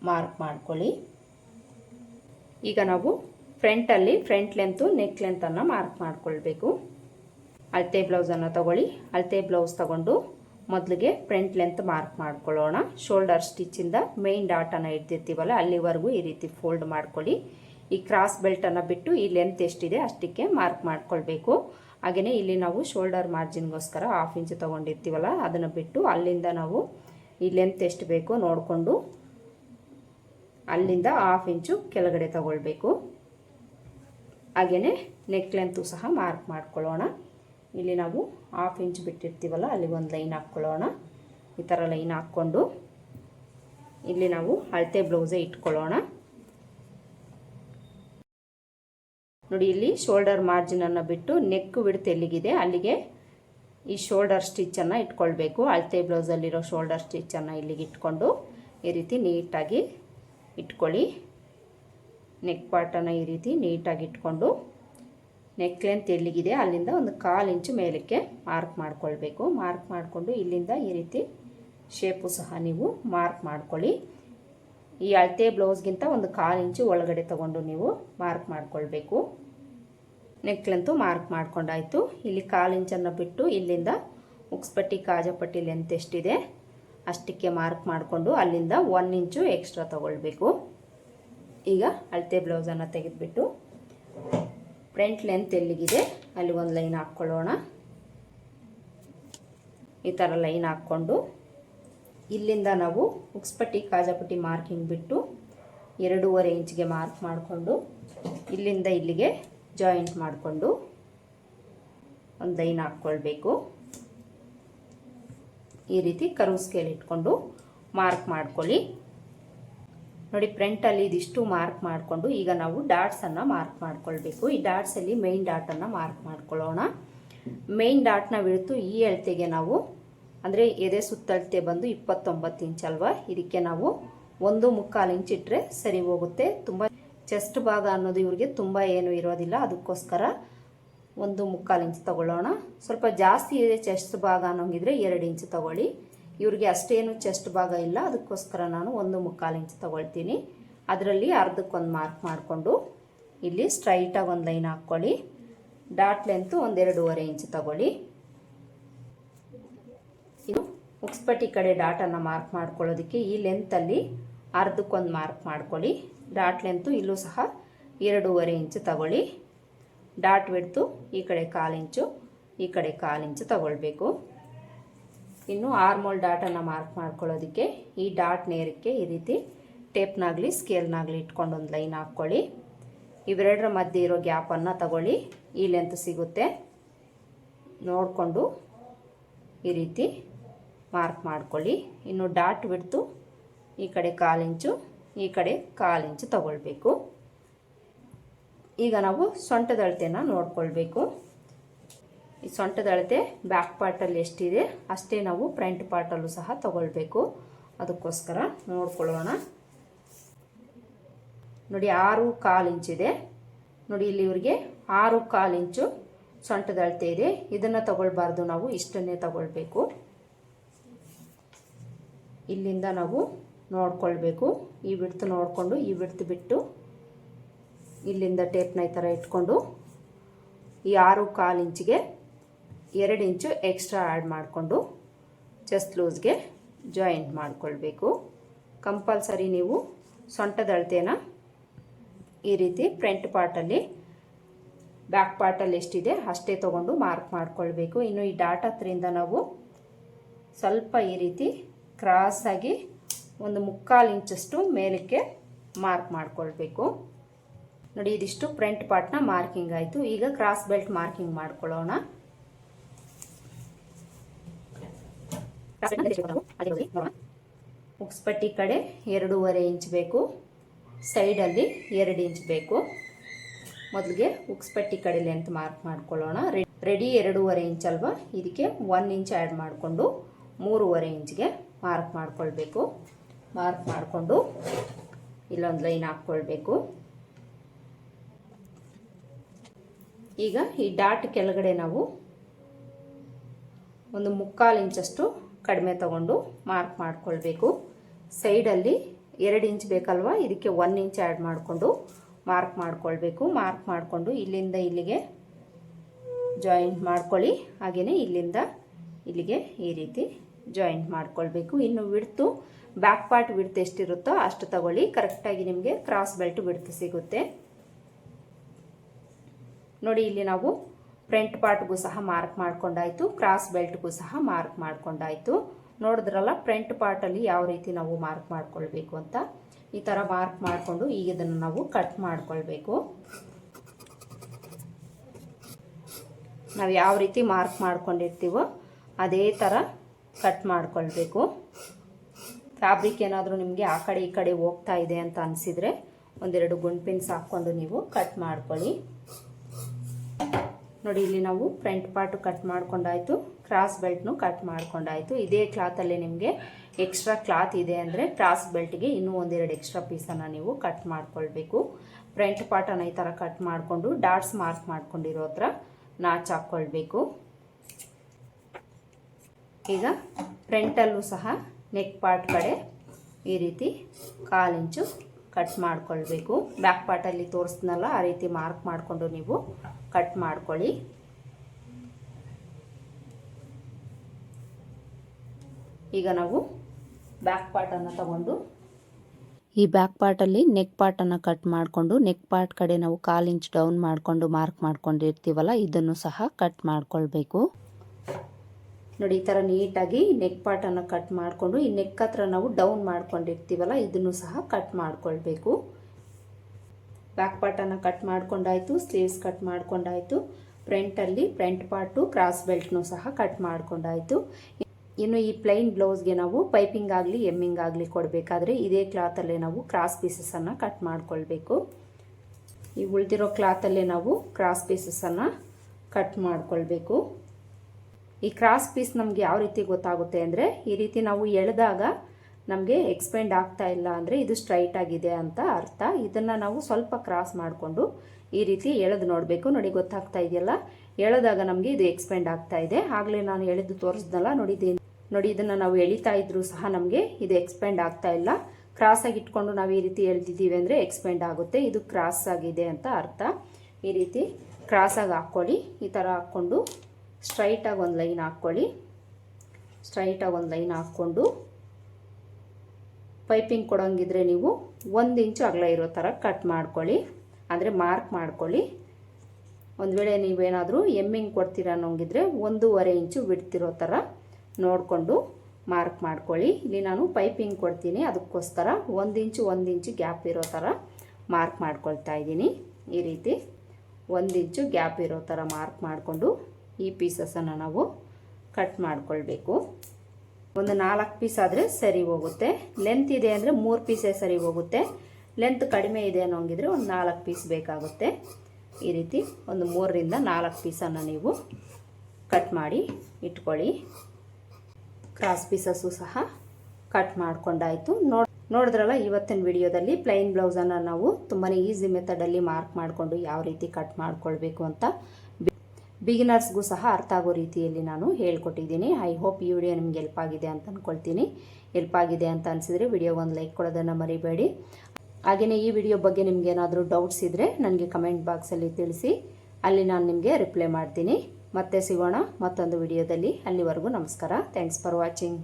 ಮಾರ್ಕ್ ಮಾಡ್ಕೊಳ್ಳಿ. ಈಗ ನಾವು ಫ್ರಂಟಲ್ಲಿ ಫ್ರಂಟ್ ಲೆಂತು ನೆಕ್ ಲೆಂತನ್ನು ಮಾರ್ಕ್ ಮಾಡಿಕೊಳ್ಬೇಕು. ಅಳತೆ ಬ್ಲೌಸನ್ನು ತಗೊಳ್ಳಿ. ಅಳತೆ ಬ್ಲೌಸ್ ತಗೊಂಡು ಮೊದಲಿಗೆ ಫ್ರಂಟ್ ಲೆಂತ್ ಮಾರ್ಕ್ ಮಾಡ್ಕೊಳ್ಳೋಣ. ಶೋಲ್ಡರ್ ಸ್ಟಿಚ್ಚಿಂದ ಮೇನ್ ಡಾಟನ್ನು ಇಡ್ತಿರ್ತೀವಲ್ಲ, ಅಲ್ಲಿವರೆಗೂ ಈ ರೀತಿ ಫೋಲ್ಡ್ ಮಾಡ್ಕೊಳ್ಳಿ. ಈ ಕ್ರಾಸ್ ಬೆಲ್ಟನ್ನು ಬಿಟ್ಟು ಈ ಲೆಂತ್ ಎಷ್ಟಿದೆ ಅಷ್ಟಕ್ಕೆ ಮಾರ್ಕ್ ಮಾಡ್ಕೊಳ್ಬೇಕು. ಹಾಗೆಯೇ ಇಲ್ಲಿ ನಾವು ಶೋಲ್ಡರ್ ಮಾರ್ಜಿನ್ಗೋಸ್ಕರ ಹಾಫ್ ಇಂಚ್ ತೊಗೊಂಡಿರ್ತೀವಲ್ಲ, ಅದನ್ನು ಬಿಟ್ಟು ಅಲ್ಲಿಂದ ನಾವು ಈ ಲೆಂತ್ ಎಷ್ಟು ಬೇಕೋ ನೋಡಿಕೊಂಡು ಅಲ್ಲಿಂದ ಹಾಫ್ ಇಂಚು ಕೆಳಗಡೆ ತಗೊಳ್ಬೇಕು. ಹಾಗೆಯೇ ನೆಕ್ ಲೆಂತು ಸಹ ಮಾರ್ಕ್ ಮಾಡ್ಕೊಳ್ಳೋಣ. ಇಲ್ಲಿ ನಾವು ಹಾಫ್ ಇಂಚ್ ಬಿಟ್ಟಿರ್ತೀವಲ್ಲ ಅಲ್ಲಿ ಒಂದು ಲೈನ್ ಹಾಕ್ಕೊಳ್ಳೋಣ. ಈ ಥರ ಲೈನ್ ಹಾಕ್ಕೊಂಡು ಇಲ್ಲಿ ನಾವು ಅಳತೆ ಬ್ಲೌಸೇ ಇಟ್ಕೊಳ್ಳೋಣ. ನೋಡಿ, ಇಲ್ಲಿ ಶೋಲ್ಡರ್ ಮಾರ್ಜಿನನ್ನು ಬಿಟ್ಟು ನೆಕ್ ಬಿಡ್ತು ಎಲ್ಲಿಗಿದೆ, ಅಲ್ಲಿಗೆ ಈ ಶೋಲ್ಡರ್ ಸ್ಟಿಚ್ಚನ್ನು ಇಟ್ಕೊಳ್ಬೇಕು. ಅಳತೆ ಬ್ಲೌಸಲ್ಲಿರೋ ಶೋಲ್ಡರ್ ಸ್ಟಿಚ್ಚನ್ನು ಇಲ್ಲಿಗೆ ಇಟ್ಕೊಂಡು ಈ ರೀತಿ ನೀಟಾಗಿ ಇಟ್ಕೊಳ್ಳಿ. ನೆಕ್ ಪಾರ್ಟನ್ನು ಈ ರೀತಿ ನೀಟಾಗಿ ಇಟ್ಕೊಂಡು ನೆಕ್ ಲೆಂತ್ ಎಲ್ಲಿಗಿದೆ ಅಲ್ಲಿಂದ ಒಂದು ಕಾಲು ಇಂಚು ಮೇಲಕ್ಕೆ ಮಾರ್ಕ್ ಮಾಡ್ಕೊಳ್ಬೇಕು. ಮಾರ್ಕ್ ಮಾಡಿಕೊಂಡು ಇಲ್ಲಿಂದ ಈ ರೀತಿ ಶೇಪು ಸಹ ನೀವು ಮಾರ್ಕ್ ಮಾಡ್ಕೊಳ್ಳಿ. ಈ ಅಳತೆ ಬ್ಲೌಸ್ಗಿಂತ ಒಂದು ಕಾಲು ಇಂಚು ಒಳಗಡೆ ತಗೊಂಡು ನೀವು ಮಾರ್ಕ್ ಮಾಡ್ಕೊಳ್ಬೇಕು. ಲೆಂತು ಮಾರ್ಕ್ ಮಾಡ್ಕೊಂಡಾಯಿತು. ಇಲ್ಲಿ ಕಾಲು ಇಂಚನ್ನು ಬಿಟ್ಟು ಇಲ್ಲಿಂದ ಉಕ್ಸ್ಪಟ್ಟಿ ಕಾಜಪಟ್ಟಿ ಲೆಂತ್ ಎಷ್ಟಿದೆ ಅಷ್ಟಕ್ಕೆ ಮಾರ್ಕ್ ಮಾಡಿಕೊಂಡು ಅಲ್ಲಿಂದ ಒನ್ ಇಂಚು ಎಕ್ಸ್ಟ್ರಾ ತಗೊಳ್ಬೇಕು. ಈಗ ಅಳತೆ ಬ್ಲೌಸನ್ನು ತೆಗೆದುಬಿಟ್ಟು ಫ್ರಂಟ್ ಲೆಂತ್ ಎಲ್ಲಿಗಿದೆ? ಅಲ್ಲಿ ಒಂದು ಲೈನ್ ಹಾಕ್ಕೊಳ್ಳೋಣ. ಈ ಥರ ಲೈನ್ ಹಾಕ್ಕೊಂಡು ಇಲ್ಲಿಂದ ನಾವು ಉಕ್ಸ್ಪಟ್ಟಿ, ಕಾಜಾಪಟ್ಟಿ ಮಾರ್ಕಿಂಗ್ ಬಿಟ್ಟು ಎರಡೂವರೆ ಇಂಚ್ಗೆ ಮಾರ್ಕ್ ಮಾಡಿಕೊಂಡು ಇಲ್ಲಿಂದ ಇಲ್ಲಿಗೆ ಜಾಯಿಂಟ್ ಮಾಡಿಕೊಂಡು ಒಂದು ಲೈನ್ ಹಾಕ್ಕೊಳ್ಬೇಕು. ಈ ರೀತಿ ಕರು ಸ್ಕೇಲ್ ಇಟ್ಕೊಂಡು ಮಾರ್ಕ್ ಮಾಡ್ಕೊಳ್ಳಿ. ನೋಡಿ ಫ್ರಂಟಲ್ಲಿ ಇದಿಷ್ಟು ಮಾರ್ಕ್ ಮಾಡಿಕೊಂಡು ಈಗ ನಾವು ಡಾಟ್ಸನ್ನು ಮಾರ್ಕ್ ಮಾಡ್ಕೊಳ್ಬೇಕು. ಈ ಡಾಟ್ಸಲ್ಲಿ ಮೇಯ್ನ್ ಡಾಟನ್ನು ಮಾರ್ಕ್ ಮಾಡ್ಕೊಳ್ಳೋಣ. ಮೇಯ್ನ್ ಡಾಟ್ನ ಬಿಡ್ತು ಈ ಅಳತೆಗೆ ನಾವು, ಅಂದರೆ ಎದೆ ಸುತ್ತಳತೆ ಬಂದು ಇಪ್ಪತ್ತೊಂಬತ್ತು ಇಂಚ್ ಅಲ್ವಾ? ಇದಕ್ಕೆ ನಾವು ಒಂದು ಮುಕ್ಕಾಲು ಇಂಚ್ ಇಟ್ಟರೆ ಸರಿ ಹೋಗುತ್ತೆ. ತುಂಬ ಚೆಸ್ಟ್ ಭಾಗ ಅನ್ನೋದು ಇವ್ರಿಗೆ ತುಂಬ ಏನು ಇರೋದಿಲ್ಲ. ಅದಕ್ಕೋಸ್ಕರ ಒಂದು ಮುಕ್ಕಾಲು ಇಂಚ್ ತಗೊಳ್ಳೋಣ. ಸ್ವಲ್ಪ ಜಾಸ್ತಿ ಇದೆ ಚೆಸ್ಟ್ ಭಾಗ ಅನ್ನೋಂಗಿದ್ರೆ ಎರಡು ಇಂಚ್ ತಗೊಳ್ಳಿ. ಇವ್ರಿಗೆ ಅಷ್ಟೇನು ಚೆಸ್ಟ್ ಭಾಗ ಇಲ್ಲ. ಅದಕ್ಕೋಸ್ಕರ ನಾನು ಒಂದು ಮುಕ್ಕಾಲು ಇಂಚ್ ತಗೊಳ್ತೀನಿ. ಅದರಲ್ಲಿ ಅರ್ಧಕ್ಕೊಂದು ಮಾರ್ಕ್ ಮಾಡಿಕೊಂಡು ಇಲ್ಲಿ ಸ್ಟ್ರೈಟಾಗಿ ಒಂದು ಲೈನ್ ಹಾಕ್ಕೊಳ್ಳಿ. ಡಾಟ್ ಲೆಂತು ಒಂದೆರಡೂವರೆ ಇಂಚ್ ತಗೊಳ್ಳಿ. ಇದು ಉಕ್ಸ್ಪಟ್ಟಿ ಕಡೆ ಡಾಟನ್ನು ಮಾರ್ಕ್ ಮಾಡ್ಕೊಳ್ಳೋದಕ್ಕೆ ಈ ಲೆಂತಲ್ಲಿ ಅರ್ಧಕ್ಕೊಂದು ಮಾರ್ಕ್ ಮಾಡ್ಕೊಳ್ಳಿ. ಡಾಟ್ ಲೆಂತು ಇಲ್ಲೂ ಸಹ ಎರಡೂವರೆ ಇಂಚು ತಗೊಳ್ಳಿ. ಡಾಟ್ ಬಿಡ್ತು ಈ ಕಡೆ ಕಾಲು ಇಂಚು, ಈ ಕಡೆ ಕಾಲು ಇಂಚು ತಗೊಳ್ಬೇಕು. ಇನ್ನು ಆರ್ಮೋಲ್ ಡಾಟನ್ನು ಮಾರ್ಕ್ ಮಾಡ್ಕೊಳ್ಳೋದಕ್ಕೆ ಈ ಡಾಟ್ ನೇರಕ್ಕೆ ಈ ರೀತಿ ಟೇಪ್ನಾಗಲಿ ಸ್ಕೇಲ್ನಾಗಲಿ ಇಟ್ಕೊಂಡು ಒಂದು ಲೈನ್ ಹಾಕ್ಕೊಳ್ಳಿ. ಇವೆರಡರ ಮಧ್ಯೆ ಇರೋ ಗ್ಯಾಪನ್ನು ತಗೊಳ್ಳಿ. ಈ ಲೆಂತ್ ಸಿಗುತ್ತೆ. ನೋಡಿಕೊಂಡು ಈ ರೀತಿ ಮಾರ್ಕ್ ಮಾಡ್ಕೊಳ್ಳಿ. ಇನ್ನು ಡಾಟ್ ಬಿಡ್ತು ಈ ಕಡೆ ಕಾಲು ಇಂಚು, ಈ ಕಡೆ ಕಾಲು ಇಂಚು ತಗೊಳ್ಬೇಕು. ಈಗ ನಾವು ಸೊಂಟದ ಅಳತೆಯನ್ನು ನೋಡ್ಕೊಳ್ಬೇಕು. ಈ ಸೊಂಟದ ಅಳತೆ ಬ್ಯಾಕ್ ಪಾರ್ಟಲ್ಲಿ ಎಷ್ಟಿದೆ, ಅಷ್ಟೇ ನಾವು ಫ್ರಂಟ್ ಪಾರ್ಟಲ್ಲೂ ಸಹ ತಗೊಳ್ಬೇಕು. ಅದಕ್ಕೋಸ್ಕರ ನೋಡ್ಕೊಳ್ಳೋಣ. ನೋಡಿ ಆರು ಕಾಲು ಇಂಚಿದೆ ನೋಡಿ ಇಲ್ಲಿ ಇವರಿಗೆ ಆರು ಕಾಲು ಇಂಚು ಸೊಂಟದ ಅಳತೆ ಇದೆ. ಇದನ್ನು ತಗೊಳ್ಬಾರ್ದು ನಾವು, ಇಷ್ಟನ್ನೇ ತಗೊಳ್ಬೇಕು. ಇಲ್ಲಿಂದ ನಾವು ನೋಡ್ಕೊಳ್ಬೇಕು. ಈ ಬಿಡ್ತು ನೋಡಿಕೊಂಡು, ಈ ಬಿಡ್ತು ಬಿಟ್ಟು ಇಲ್ಲಿಂದ ಟೇಪ್ನ ಈ ಥರ ಇಟ್ಕೊಂಡು ಈ ಆರು ಕಾಲು ಇಂಚಿಗೆ ಎರಡು ಇಂಚು ಎಕ್ಸ್ಟ್ರಾ ಆ್ಯಡ್ ಮಾಡಿಕೊಂಡು ಜಸ್ಟ್ ಲೂಸ್ಗೆ ಜಾಯಿಂಟ್ ಮಾಡಿಕೊಳ್ಬೇಕು. ಕಂಪಲ್ಸರಿ ನೀವು ಸೊಂಟದ ಅಳತೆನ ಈ ರೀತಿ ಫ್ರಂಟ್ ಪಾರ್ಟಲ್ಲಿ ಬ್ಯಾಕ್ ಪಾರ್ಟಲ್ಲಿ ಎಷ್ಟಿದೆ ಅಷ್ಟೇ ತೊಗೊಂಡು ಮಾರ್ಕ್ ಮಾಡಿಕೊಳ್ಬೇಕು. ಇನ್ನು ಈ ಡಾಟ್ ಹತ್ರಿಂದ ನಾವು ಸ್ವಲ್ಪ ಈ ರೀತಿ ಕ್ರಾಸಾಗಿ ಒಂದು ಮುಕ್ಕಾಲು ಇಂಚಷ್ಟು ಮೇಲಕ್ಕೆ ಮಾರ್ಕ್ ಮಾಡಿಕೊಳ್ಬೇಕು. ನೋಡಿ, ಇದಿಷ್ಟು ಫ್ರಂಟ್ ಪಾರ್ಟ್ನ ಮಾರ್ಕಿಂಗ್ ಆಯಿತು. ಈಗ ಕ್ರಾಸ್ ಬೆಲ್ಟ್ ಮಾರ್ಕಿಂಗ್ ಮಾಡ್ಕೊಳ್ಳೋಣ. ಉಕ್ಸ್ಪಟ್ಟಿ ಕಡೆ ಎರಡೂವರೆ ಇಂಚ್ ಬೇಕು. ಸೈಡಲ್ಲಿ ಎರಡು ಇಂಚ್ ಬೇಕು. ಮೊದಲಿಗೆ ಉಕ್ಸ್ಪಟ್ಟಿ ಕಡೆ ಲೆಂತ್ ಮಾರ್ಕ್ ಮಾಡ್ಕೊಳ್ಳೋಣ. ರೆಡಿ ಎರಡೂವರೆ ಇಂಚ್ ಅಲ್ವಾ? ಇದಕ್ಕೆ ಒನ್ ಇಂಚ್ ಆ್ಯಡ್ ಮಾಡಿಕೊಂಡು ಮೂರುವರೆ ಇಂಚ್ಗೆ ಮಾರ್ಕ್ ಮಾಡ್ಕೊಳ್ಬೇಕು. ಮಾರ್ಕ್ ಮಾಡಿಕೊಂಡು ಇಲ್ಲೊಂದು ಲೈನ್ ಹಾಕ್ಕೊಳ್ಬೇಕು. ಈಗ ಈ ಡಾಟ್ ಕೆಳಗಡೆ ನಾವು ಒಂದು ಮುಕ್ಕಾಲು ಇಂಚಷ್ಟು ಕಡಿಮೆ ತಗೊಂಡು ಮಾರ್ಕ್ ಮಾಡ್ಕೊಳ್ಬೇಕು. ಸೈಡಲ್ಲಿ ಎರಡು ಇಂಚ್ ಬೇಕಲ್ವ? ಇದಕ್ಕೆ ಒನ್ ಇಂಚ್ ಆ್ಯಡ್ ಮಾಡಿಕೊಂಡು ಮಾರ್ಕ್ ಮಾಡ್ಕೊಳ್ಬೇಕು. ಮಾರ್ಕ್ ಮಾಡಿಕೊಂಡು ಇಲ್ಲಿಂದ ಇಲ್ಲಿಗೆ ಜಾಯಿಂಟ್ ಮಾಡ್ಕೊಳ್ಳಿ. ಹಾಗೆಯೇ ಇಲ್ಲಿಂದ ಇಲ್ಲಿಗೆ ಈ ರೀತಿ ಜಾಯಿಂಟ್ ಮಾಡ್ಕೊಳ್ಬೇಕು. ಇನ್ನು ವಿಡ್ತು ಬ್ಯಾಕ್ ಪಾರ್ಟ್ ವಿಡ್ತ್ ಎಷ್ಟಿರುತ್ತೋ ಅಷ್ಟು ತಗೊಳ್ಳಿ. ಕರೆಕ್ಟಾಗಿ ನಿಮಗೆ ಕ್ರಾಸ್ ಬೆಲ್ಟ್ ವಿಡ್ತ್ ಸಿಗುತ್ತೆ. ನೋಡಿ, ಇಲ್ಲಿ ನಾವು ಫ್ರಂಟ್ ಪಾರ್ಟ್ಗೂ ಸಹ ಮಾರ್ಕ್ ಮಾಡ್ಕೊಂಡಾಯ್ತು, ಕ್ರಾಸ್ ಬೆಲ್ಟ್ಗೂ ಸಹ ಮಾರ್ಕ್ ಮಾಡ್ಕೊಂಡಾಯ್ತು. ನೋಡಿದ್ರಲ್ಲ, ಫ್ರಂಟ್ ಪಾರ್ಟಲ್ಲಿ ಯಾವ ರೀತಿ ನಾವು ಮಾರ್ಕ್ ಮಾಡ್ಕೊಳ್ಬೇಕು ಅಂತ? ಈ ಥರ ಮಾರ್ಕ್ ಮಾಡಿಕೊಂಡು ಈಗ ಇದನ್ನು ನಾವು ಕಟ್ ಮಾಡ್ಕೊಳ್ಬೇಕು. ನಾವು ಯಾವ ರೀತಿ ಮಾರ್ಕ್ ಮಾಡ್ಕೊಂಡಿರ್ತೀವೋ ಅದೇ ಥರ ಕಟ್ ಮಾಡ್ಕೊಳ್ಬೇಕು. ಫ್ಯಾಬ್ರಿಕ್ ಏನಾದರೂ ನಿಮಗೆ ಆ ಕಡೆ ಈ ಕಡೆ ಹೋಗ್ತಾ ಇದೆ ಅಂತ ಅನಿಸಿದರೆ ಒಂದೆರಡು ಗುಂಡ್ಪಿನ್ಸ್ ಹಾಕ್ಕೊಂಡು ನೀವು ಕಟ್ ಮಾಡ್ಕೊಳ್ಳಿ. ನೋಡಿ, ಇಲ್ಲಿ ನಾವು ಫ್ರಂಟ್ ಪಾರ್ಟು ಕಟ್ ಮಾಡ್ಕೊಂಡಾಯ್ತು. ಕ್ರಾಸ್ ಬೆಲ್ಟ್ನು ಕಟ್ ಮಾಡ್ಕೊಂಡಾಯ್ತು. ಇದೇ ಕ್ಲಾತಲ್ಲಿ ನಿಮಗೆ ಎಕ್ಸ್ಟ್ರಾ ಕ್ಲಾತ್ ಇದೆ ಅಂದರೆ ಕ್ರಾಸ್ ಬೆಲ್ಟ್ಗೆ ಇನ್ನೂ ಒಂದೆರಡು ಎಕ್ಸ್ಟ್ರಾ ಪೀಸನ್ನು ನೀವು ಕಟ್ ಮಾಡ್ಕೊಳ್ಬೇಕು. ಫ್ರಂಟ್ ಪಾರ್ಟನ್ನು ಈ ಥರ ಕಟ್ ಮಾಡಿಕೊಂಡು ಡಾಟ್ಸ್ ಮಾರ್ಕ್ ಮಾಡ್ಕೊಂಡಿರೋ ಹತ್ರ ನಾಚ್ ಹಾಕ್ಕೊಳ್ಬೇಕು ಈಗ ಫ್ರಂಟಲ್ಲೂ ಸಹ ನೆಕ್ ಪಾರ್ಟ್ ಕಡೆ ಈ ರೀತಿ ಕಾಲಿಂಚು ಕಟ್ ಮಾಡ್ಕೊಳ್ಬೇಕು. ಬ್ಯಾಕ್ ಪಾರ್ಟಲ್ಲಿ ತೋರಿಸ್ನಲ್ಲ ಆ ರೀತಿ ಮಾರ್ಕ್ ಮಾಡಿಕೊಂಡು ನೀವು ಕಟ್ ಮಾಡ್ಕೊಳ್ಳಿ. ಈಗ ನಾವು ಬ್ಯಾಕ್ ಪಾರ್ಟನ್ನು ತಗೊಂಡು, ಈ ಬ್ಯಾಕ್ ಪಾರ್ಟಲ್ಲಿ ನೆಕ್ ಪಾರ್ಟನ್ನು ಕಟ್ ಮಾಡಿಕೊಂಡು ನೆಕ್ ಪಾರ್ಟ್ ಕಡೆ ನಾವು ಕಾಲು ಇಂಚ್ ಡೌನ್ ಮಾಡಿಕೊಂಡು ಮಾರ್ಕ್ ಮಾಡ್ಕೊಂಡಿರ್ತೀವಲ್ಲ, ಇದನ್ನು ಸಹ ಕಟ್ ಮಾಡ್ಕೊಳ್ಬೇಕು. ನೋಡಿ, ಈ ಥರ ನೀಟಾಗಿ ನೆಕ್ ಪಾರ್ಟನ್ನು ಕಟ್ ಮಾಡಿಕೊಂಡು, ಈ ನೆಕ್ ಹತ್ರ ನಾವು ಡೌನ್ ಮಾಡ್ಕೊಂಡಿರ್ತೀವಲ್ಲ, ಇದನ್ನು ಸಹ ಕಟ್ ಮಾಡಿಕೊಳ್ಬೇಕು. ಬ್ಯಾಕ್ ಪಾರ್ಟನ್ನು ಕಟ್ ಮಾಡ್ಕೊಂಡಾಯ್ತು ಸ್ಲೀವ್ಸ್ ಕಟ್ ಮಾಡ್ಕೊಂಡಾಯ್ತು ಫ್ರಂಟಲ್ಲಿ ಫ್ರಂಟ್ ಪಾರ್ಟು ಕ್ರಾಸ್ ಬೆಲ್ಟ್ನು ಸಹ ಕಟ್ ಮಾಡ್ಕೊಂಡಾಯ್ತು. ಇನ್ನು ಈ ಪ್ಲೈನ್ ಬ್ಲೌಸ್ಗೆ ನಾವು ಪೈಪಿಂಗ್ ಆಗಲಿ ಎಮ್ಮಿಂಗ್ ಆಗಲಿ ಕೊಡಬೇಕಾದ್ರೆ ಇದೇ ಕ್ಲಾತಲ್ಲೇ ನಾವು ಕ್ರಾಸ್ ಪೀಸಸನ್ನು ಕಟ್ ಮಾಡ್ಕೊಳ್ಬೇಕು. ಈ ಉಳಿದಿರೋ ಕ್ಲಾತಲ್ಲೇ ನಾವು ಕ್ರಾಸ್ ಪೀಸಸನ್ನು ಕಟ್ ಮಾಡ್ಕೊಳ್ಬೇಕು. ಈ ಕ್ರಾಸ್ ಪೀಸ್ ನಮಗೆ ಯಾವ ರೀತಿ ಗೊತ್ತಾಗುತ್ತೆ ಅಂದರೆ, ಈ ರೀತಿ ನಾವು ಎಳೆದಾಗ ನಮಗೆ ಎಕ್ಸ್ಪೆಂಡ್ ಆಗ್ತಾ ಇಲ್ಲ ಅಂದರೆ ಇದು ಸ್ಟ್ರೈಟ್ ಆಗಿದೆ ಅಂತ ಅರ್ಥ. ಇದನ್ನು ನಾವು ಸ್ವಲ್ಪ ಕ್ರಾಸ್ ಮಾಡಿಕೊಂಡು ಈ ರೀತಿ ಎಳೆದು ನೋಡಬೇಕು. ನೋಡಿ, ಗೊತ್ತಾಗ್ತಾ ಇದೆಯಲ್ಲ? ಎಳೆದಾಗ ನಮಗೆ ಇದು ಎಕ್ಸ್ಪೆಂಡ್ ಆಗ್ತಾ ಇದೆ. ಆಗಲೇ ನಾನು ಎಳೆದು ತೋರಿಸ್ದಲ್ಲ, ನೋಡಿ ನೋಡಿ, ಇದನ್ನು ನಾವು ಎಳಿತಾ ಇದ್ರೂ ಸಹ ನಮಗೆ ಇದು ಎಕ್ಸ್ಪೆಂಡ್ ಆಗ್ತಾ ಇಲ್ಲ. ಕ್ರಾಸ್ ಆಗಿ ಇಟ್ಕೊಂಡು ನಾವು ಈ ರೀತಿ ಎಳೆದಿದ್ದೀವಿ ಅಂದರೆ ಎಕ್ಸ್ಪೆಂಡ್ ಆಗುತ್ತೆ. ಇದು ಕ್ರಾಸ್ ಆಗಿದೆ ಅಂತ ಅರ್ಥ. ಈ ರೀತಿ ಕ್ರಾಸಾಗಿ ಹಾಕ್ಕೊಳ್ಳಿ. ಈ ಥರ ಹಾಕ್ಕೊಂಡು ಸ್ಟ್ರೈಟಾಗಿ ಒಂದು ಲೈನ್ ಹಾಕ್ಕೊಳ್ಳಿ. ಸ್ಟ್ರೈಟಾಗಿ ಒಂದು ಲೈನ್ ಹಾಕ್ಕೊಂಡು ಪೈಪಿಂಗ್ ಕೊಡೋಂಗಿದ್ರೆ ನೀವು ಒಂದು ಇಂಚು ಅಗಲ ಇರೋ ಥರ ಕಟ್ ಮಾಡ್ಕೊಳ್ಳಿ. ಅಂದರೆ ಮಾರ್ಕ್ ಮಾಡ್ಕೊಳ್ಳಿ. ಒಂದು ವೇಳೆ ನೀವೇನಾದರೂ ಎಮ್ಮಿಂಗ್ ಕೊಡ್ತೀರ ಅನ್ನೋಂಗಿದ್ರೆ ಒಂದೂವರೆ ಇಂಚು ಬಿಡ್ತಿರೋ ಥರ ನೋಡಿಕೊಂಡು ಮಾರ್ಕ್ ಮಾಡ್ಕೊಳ್ಳಿ. ಇಲ್ಲಿ ನಾನು ಪೈಪಿಂಗ್ ಕೊಡ್ತೀನಿ. ಅದಕ್ಕೋಸ್ಕರ ಒಂದು ಇಂಚು ಒಂದು ಇಂಚು ಗ್ಯಾಪ್ ಇರೋ ಥರ ಮಾರ್ಕ್ ಮಾಡ್ಕೊಳ್ತಾ ಇದ್ದೀನಿ. ಈ ರೀತಿ ಒಂದು ಇಂಚು ಗ್ಯಾಪ್ ಇರೋ ಥರ ಮಾರ್ಕ್ ಮಾಡಿಕೊಂಡು ಈ ಪೀಸಸನ್ನು ನಾವು ಕಟ್ ಮಾಡಿಕೊಳ್ಬೇಕು. ಒಂದು ನಾಲ್ಕು ಪೀಸ್ ಆದರೆ ಸರಿ ಹೋಗುತ್ತೆ. ಲೆಂತ್ ಇದೆ ಅಂದರೆ ಮೂರು ಪೀಸೇ ಸರಿ ಹೋಗುತ್ತೆ. ಲೆಂತ್ ಕಡಿಮೆ ಇದೆ ಅನ್ನೋಂಗಿದ್ರೆ ಒಂದು ನಾಲ್ಕು ಪೀಸ್ ಬೇಕಾಗುತ್ತೆ. ಈ ರೀತಿ ಒಂದು ಮೂರರಿಂದ ನಾಲ್ಕು ಪೀಸನ್ನು ನೀವು ಕಟ್ ಮಾಡಿ ಇಟ್ಕೊಳ್ಳಿ. ಕ್ರಾಸ್ ಪೀಸಸ್ಸು ಸಹ ಕಟ್ ಮಾಡ್ಕೊಂಡಾಯಿತು. ನೋಡಿ, ನೋಡಿದ್ರಲ್ಲ ಇವತ್ತಿನ ವಿಡಿಯೋದಲ್ಲಿ ಪ್ಲೈನ್ ಬ್ಲೌಸನ್ನು ನಾವು ತುಂಬಾ ಈಸಿ ಮೆಥಡಲ್ಲಿ ಮಾರ್ಕ್ ಮಾಡಿಕೊಂಡು ಯಾವ ರೀತಿ ಕಟ್ ಮಾಡ್ಕೊಳ್ಬೇಕು ಅಂತ ಬಿಗಿನರ್ಸ್ಗೂ ಸಹ ಅರ್ಥ ಆಗೋ ರೀತಿಯಲ್ಲಿ ನಾನು ಹೇಳ್ಕೊಟ್ಟಿದ್ದೀನಿ. ಐ ಹೋಪ್ ಈ ವಿಡಿಯೋ ನಿಮ್ಗೆ ಹೆಲ್ಪ್ ಆಗಿದೆ ಅಂತ ಅಂದ್ಕೊಳ್ತೀನಿ ಹೆಲ್ಪ್ ಆಗಿದೆ ಅಂತ ಅನಿಸಿದ್ರೆ ವಿಡಿಯೋ ಒಂದು ಲೈಕ್ ಕೊಡೋದನ್ನು ಮರಿಬೇಡಿ. ಹಾಗೆಯೇ ಈ ವಿಡಿಯೋ ಬಗ್ಗೆ ನಿಮ್ಗೆ ಏನಾದರೂ ಡೌಟ್ಸ್ ಇದ್ದರೆ ನನಗೆ ಕಮೆಂಟ್ ಬಾಕ್ಸಲ್ಲಿ ತಿಳಿಸಿ. ಅಲ್ಲಿ ನಾನು ನಿಮಗೆ ರಿಪ್ಲೈ ಮಾಡ್ತೀನಿ. ಮತ್ತೆ ಸಿಗೋಣ ಮತ್ತೊಂದು ವಿಡಿಯೋದಲ್ಲಿ ಅಲ್ಲಿವರೆಗೂ ನಮಸ್ಕಾರ. Thanks for watching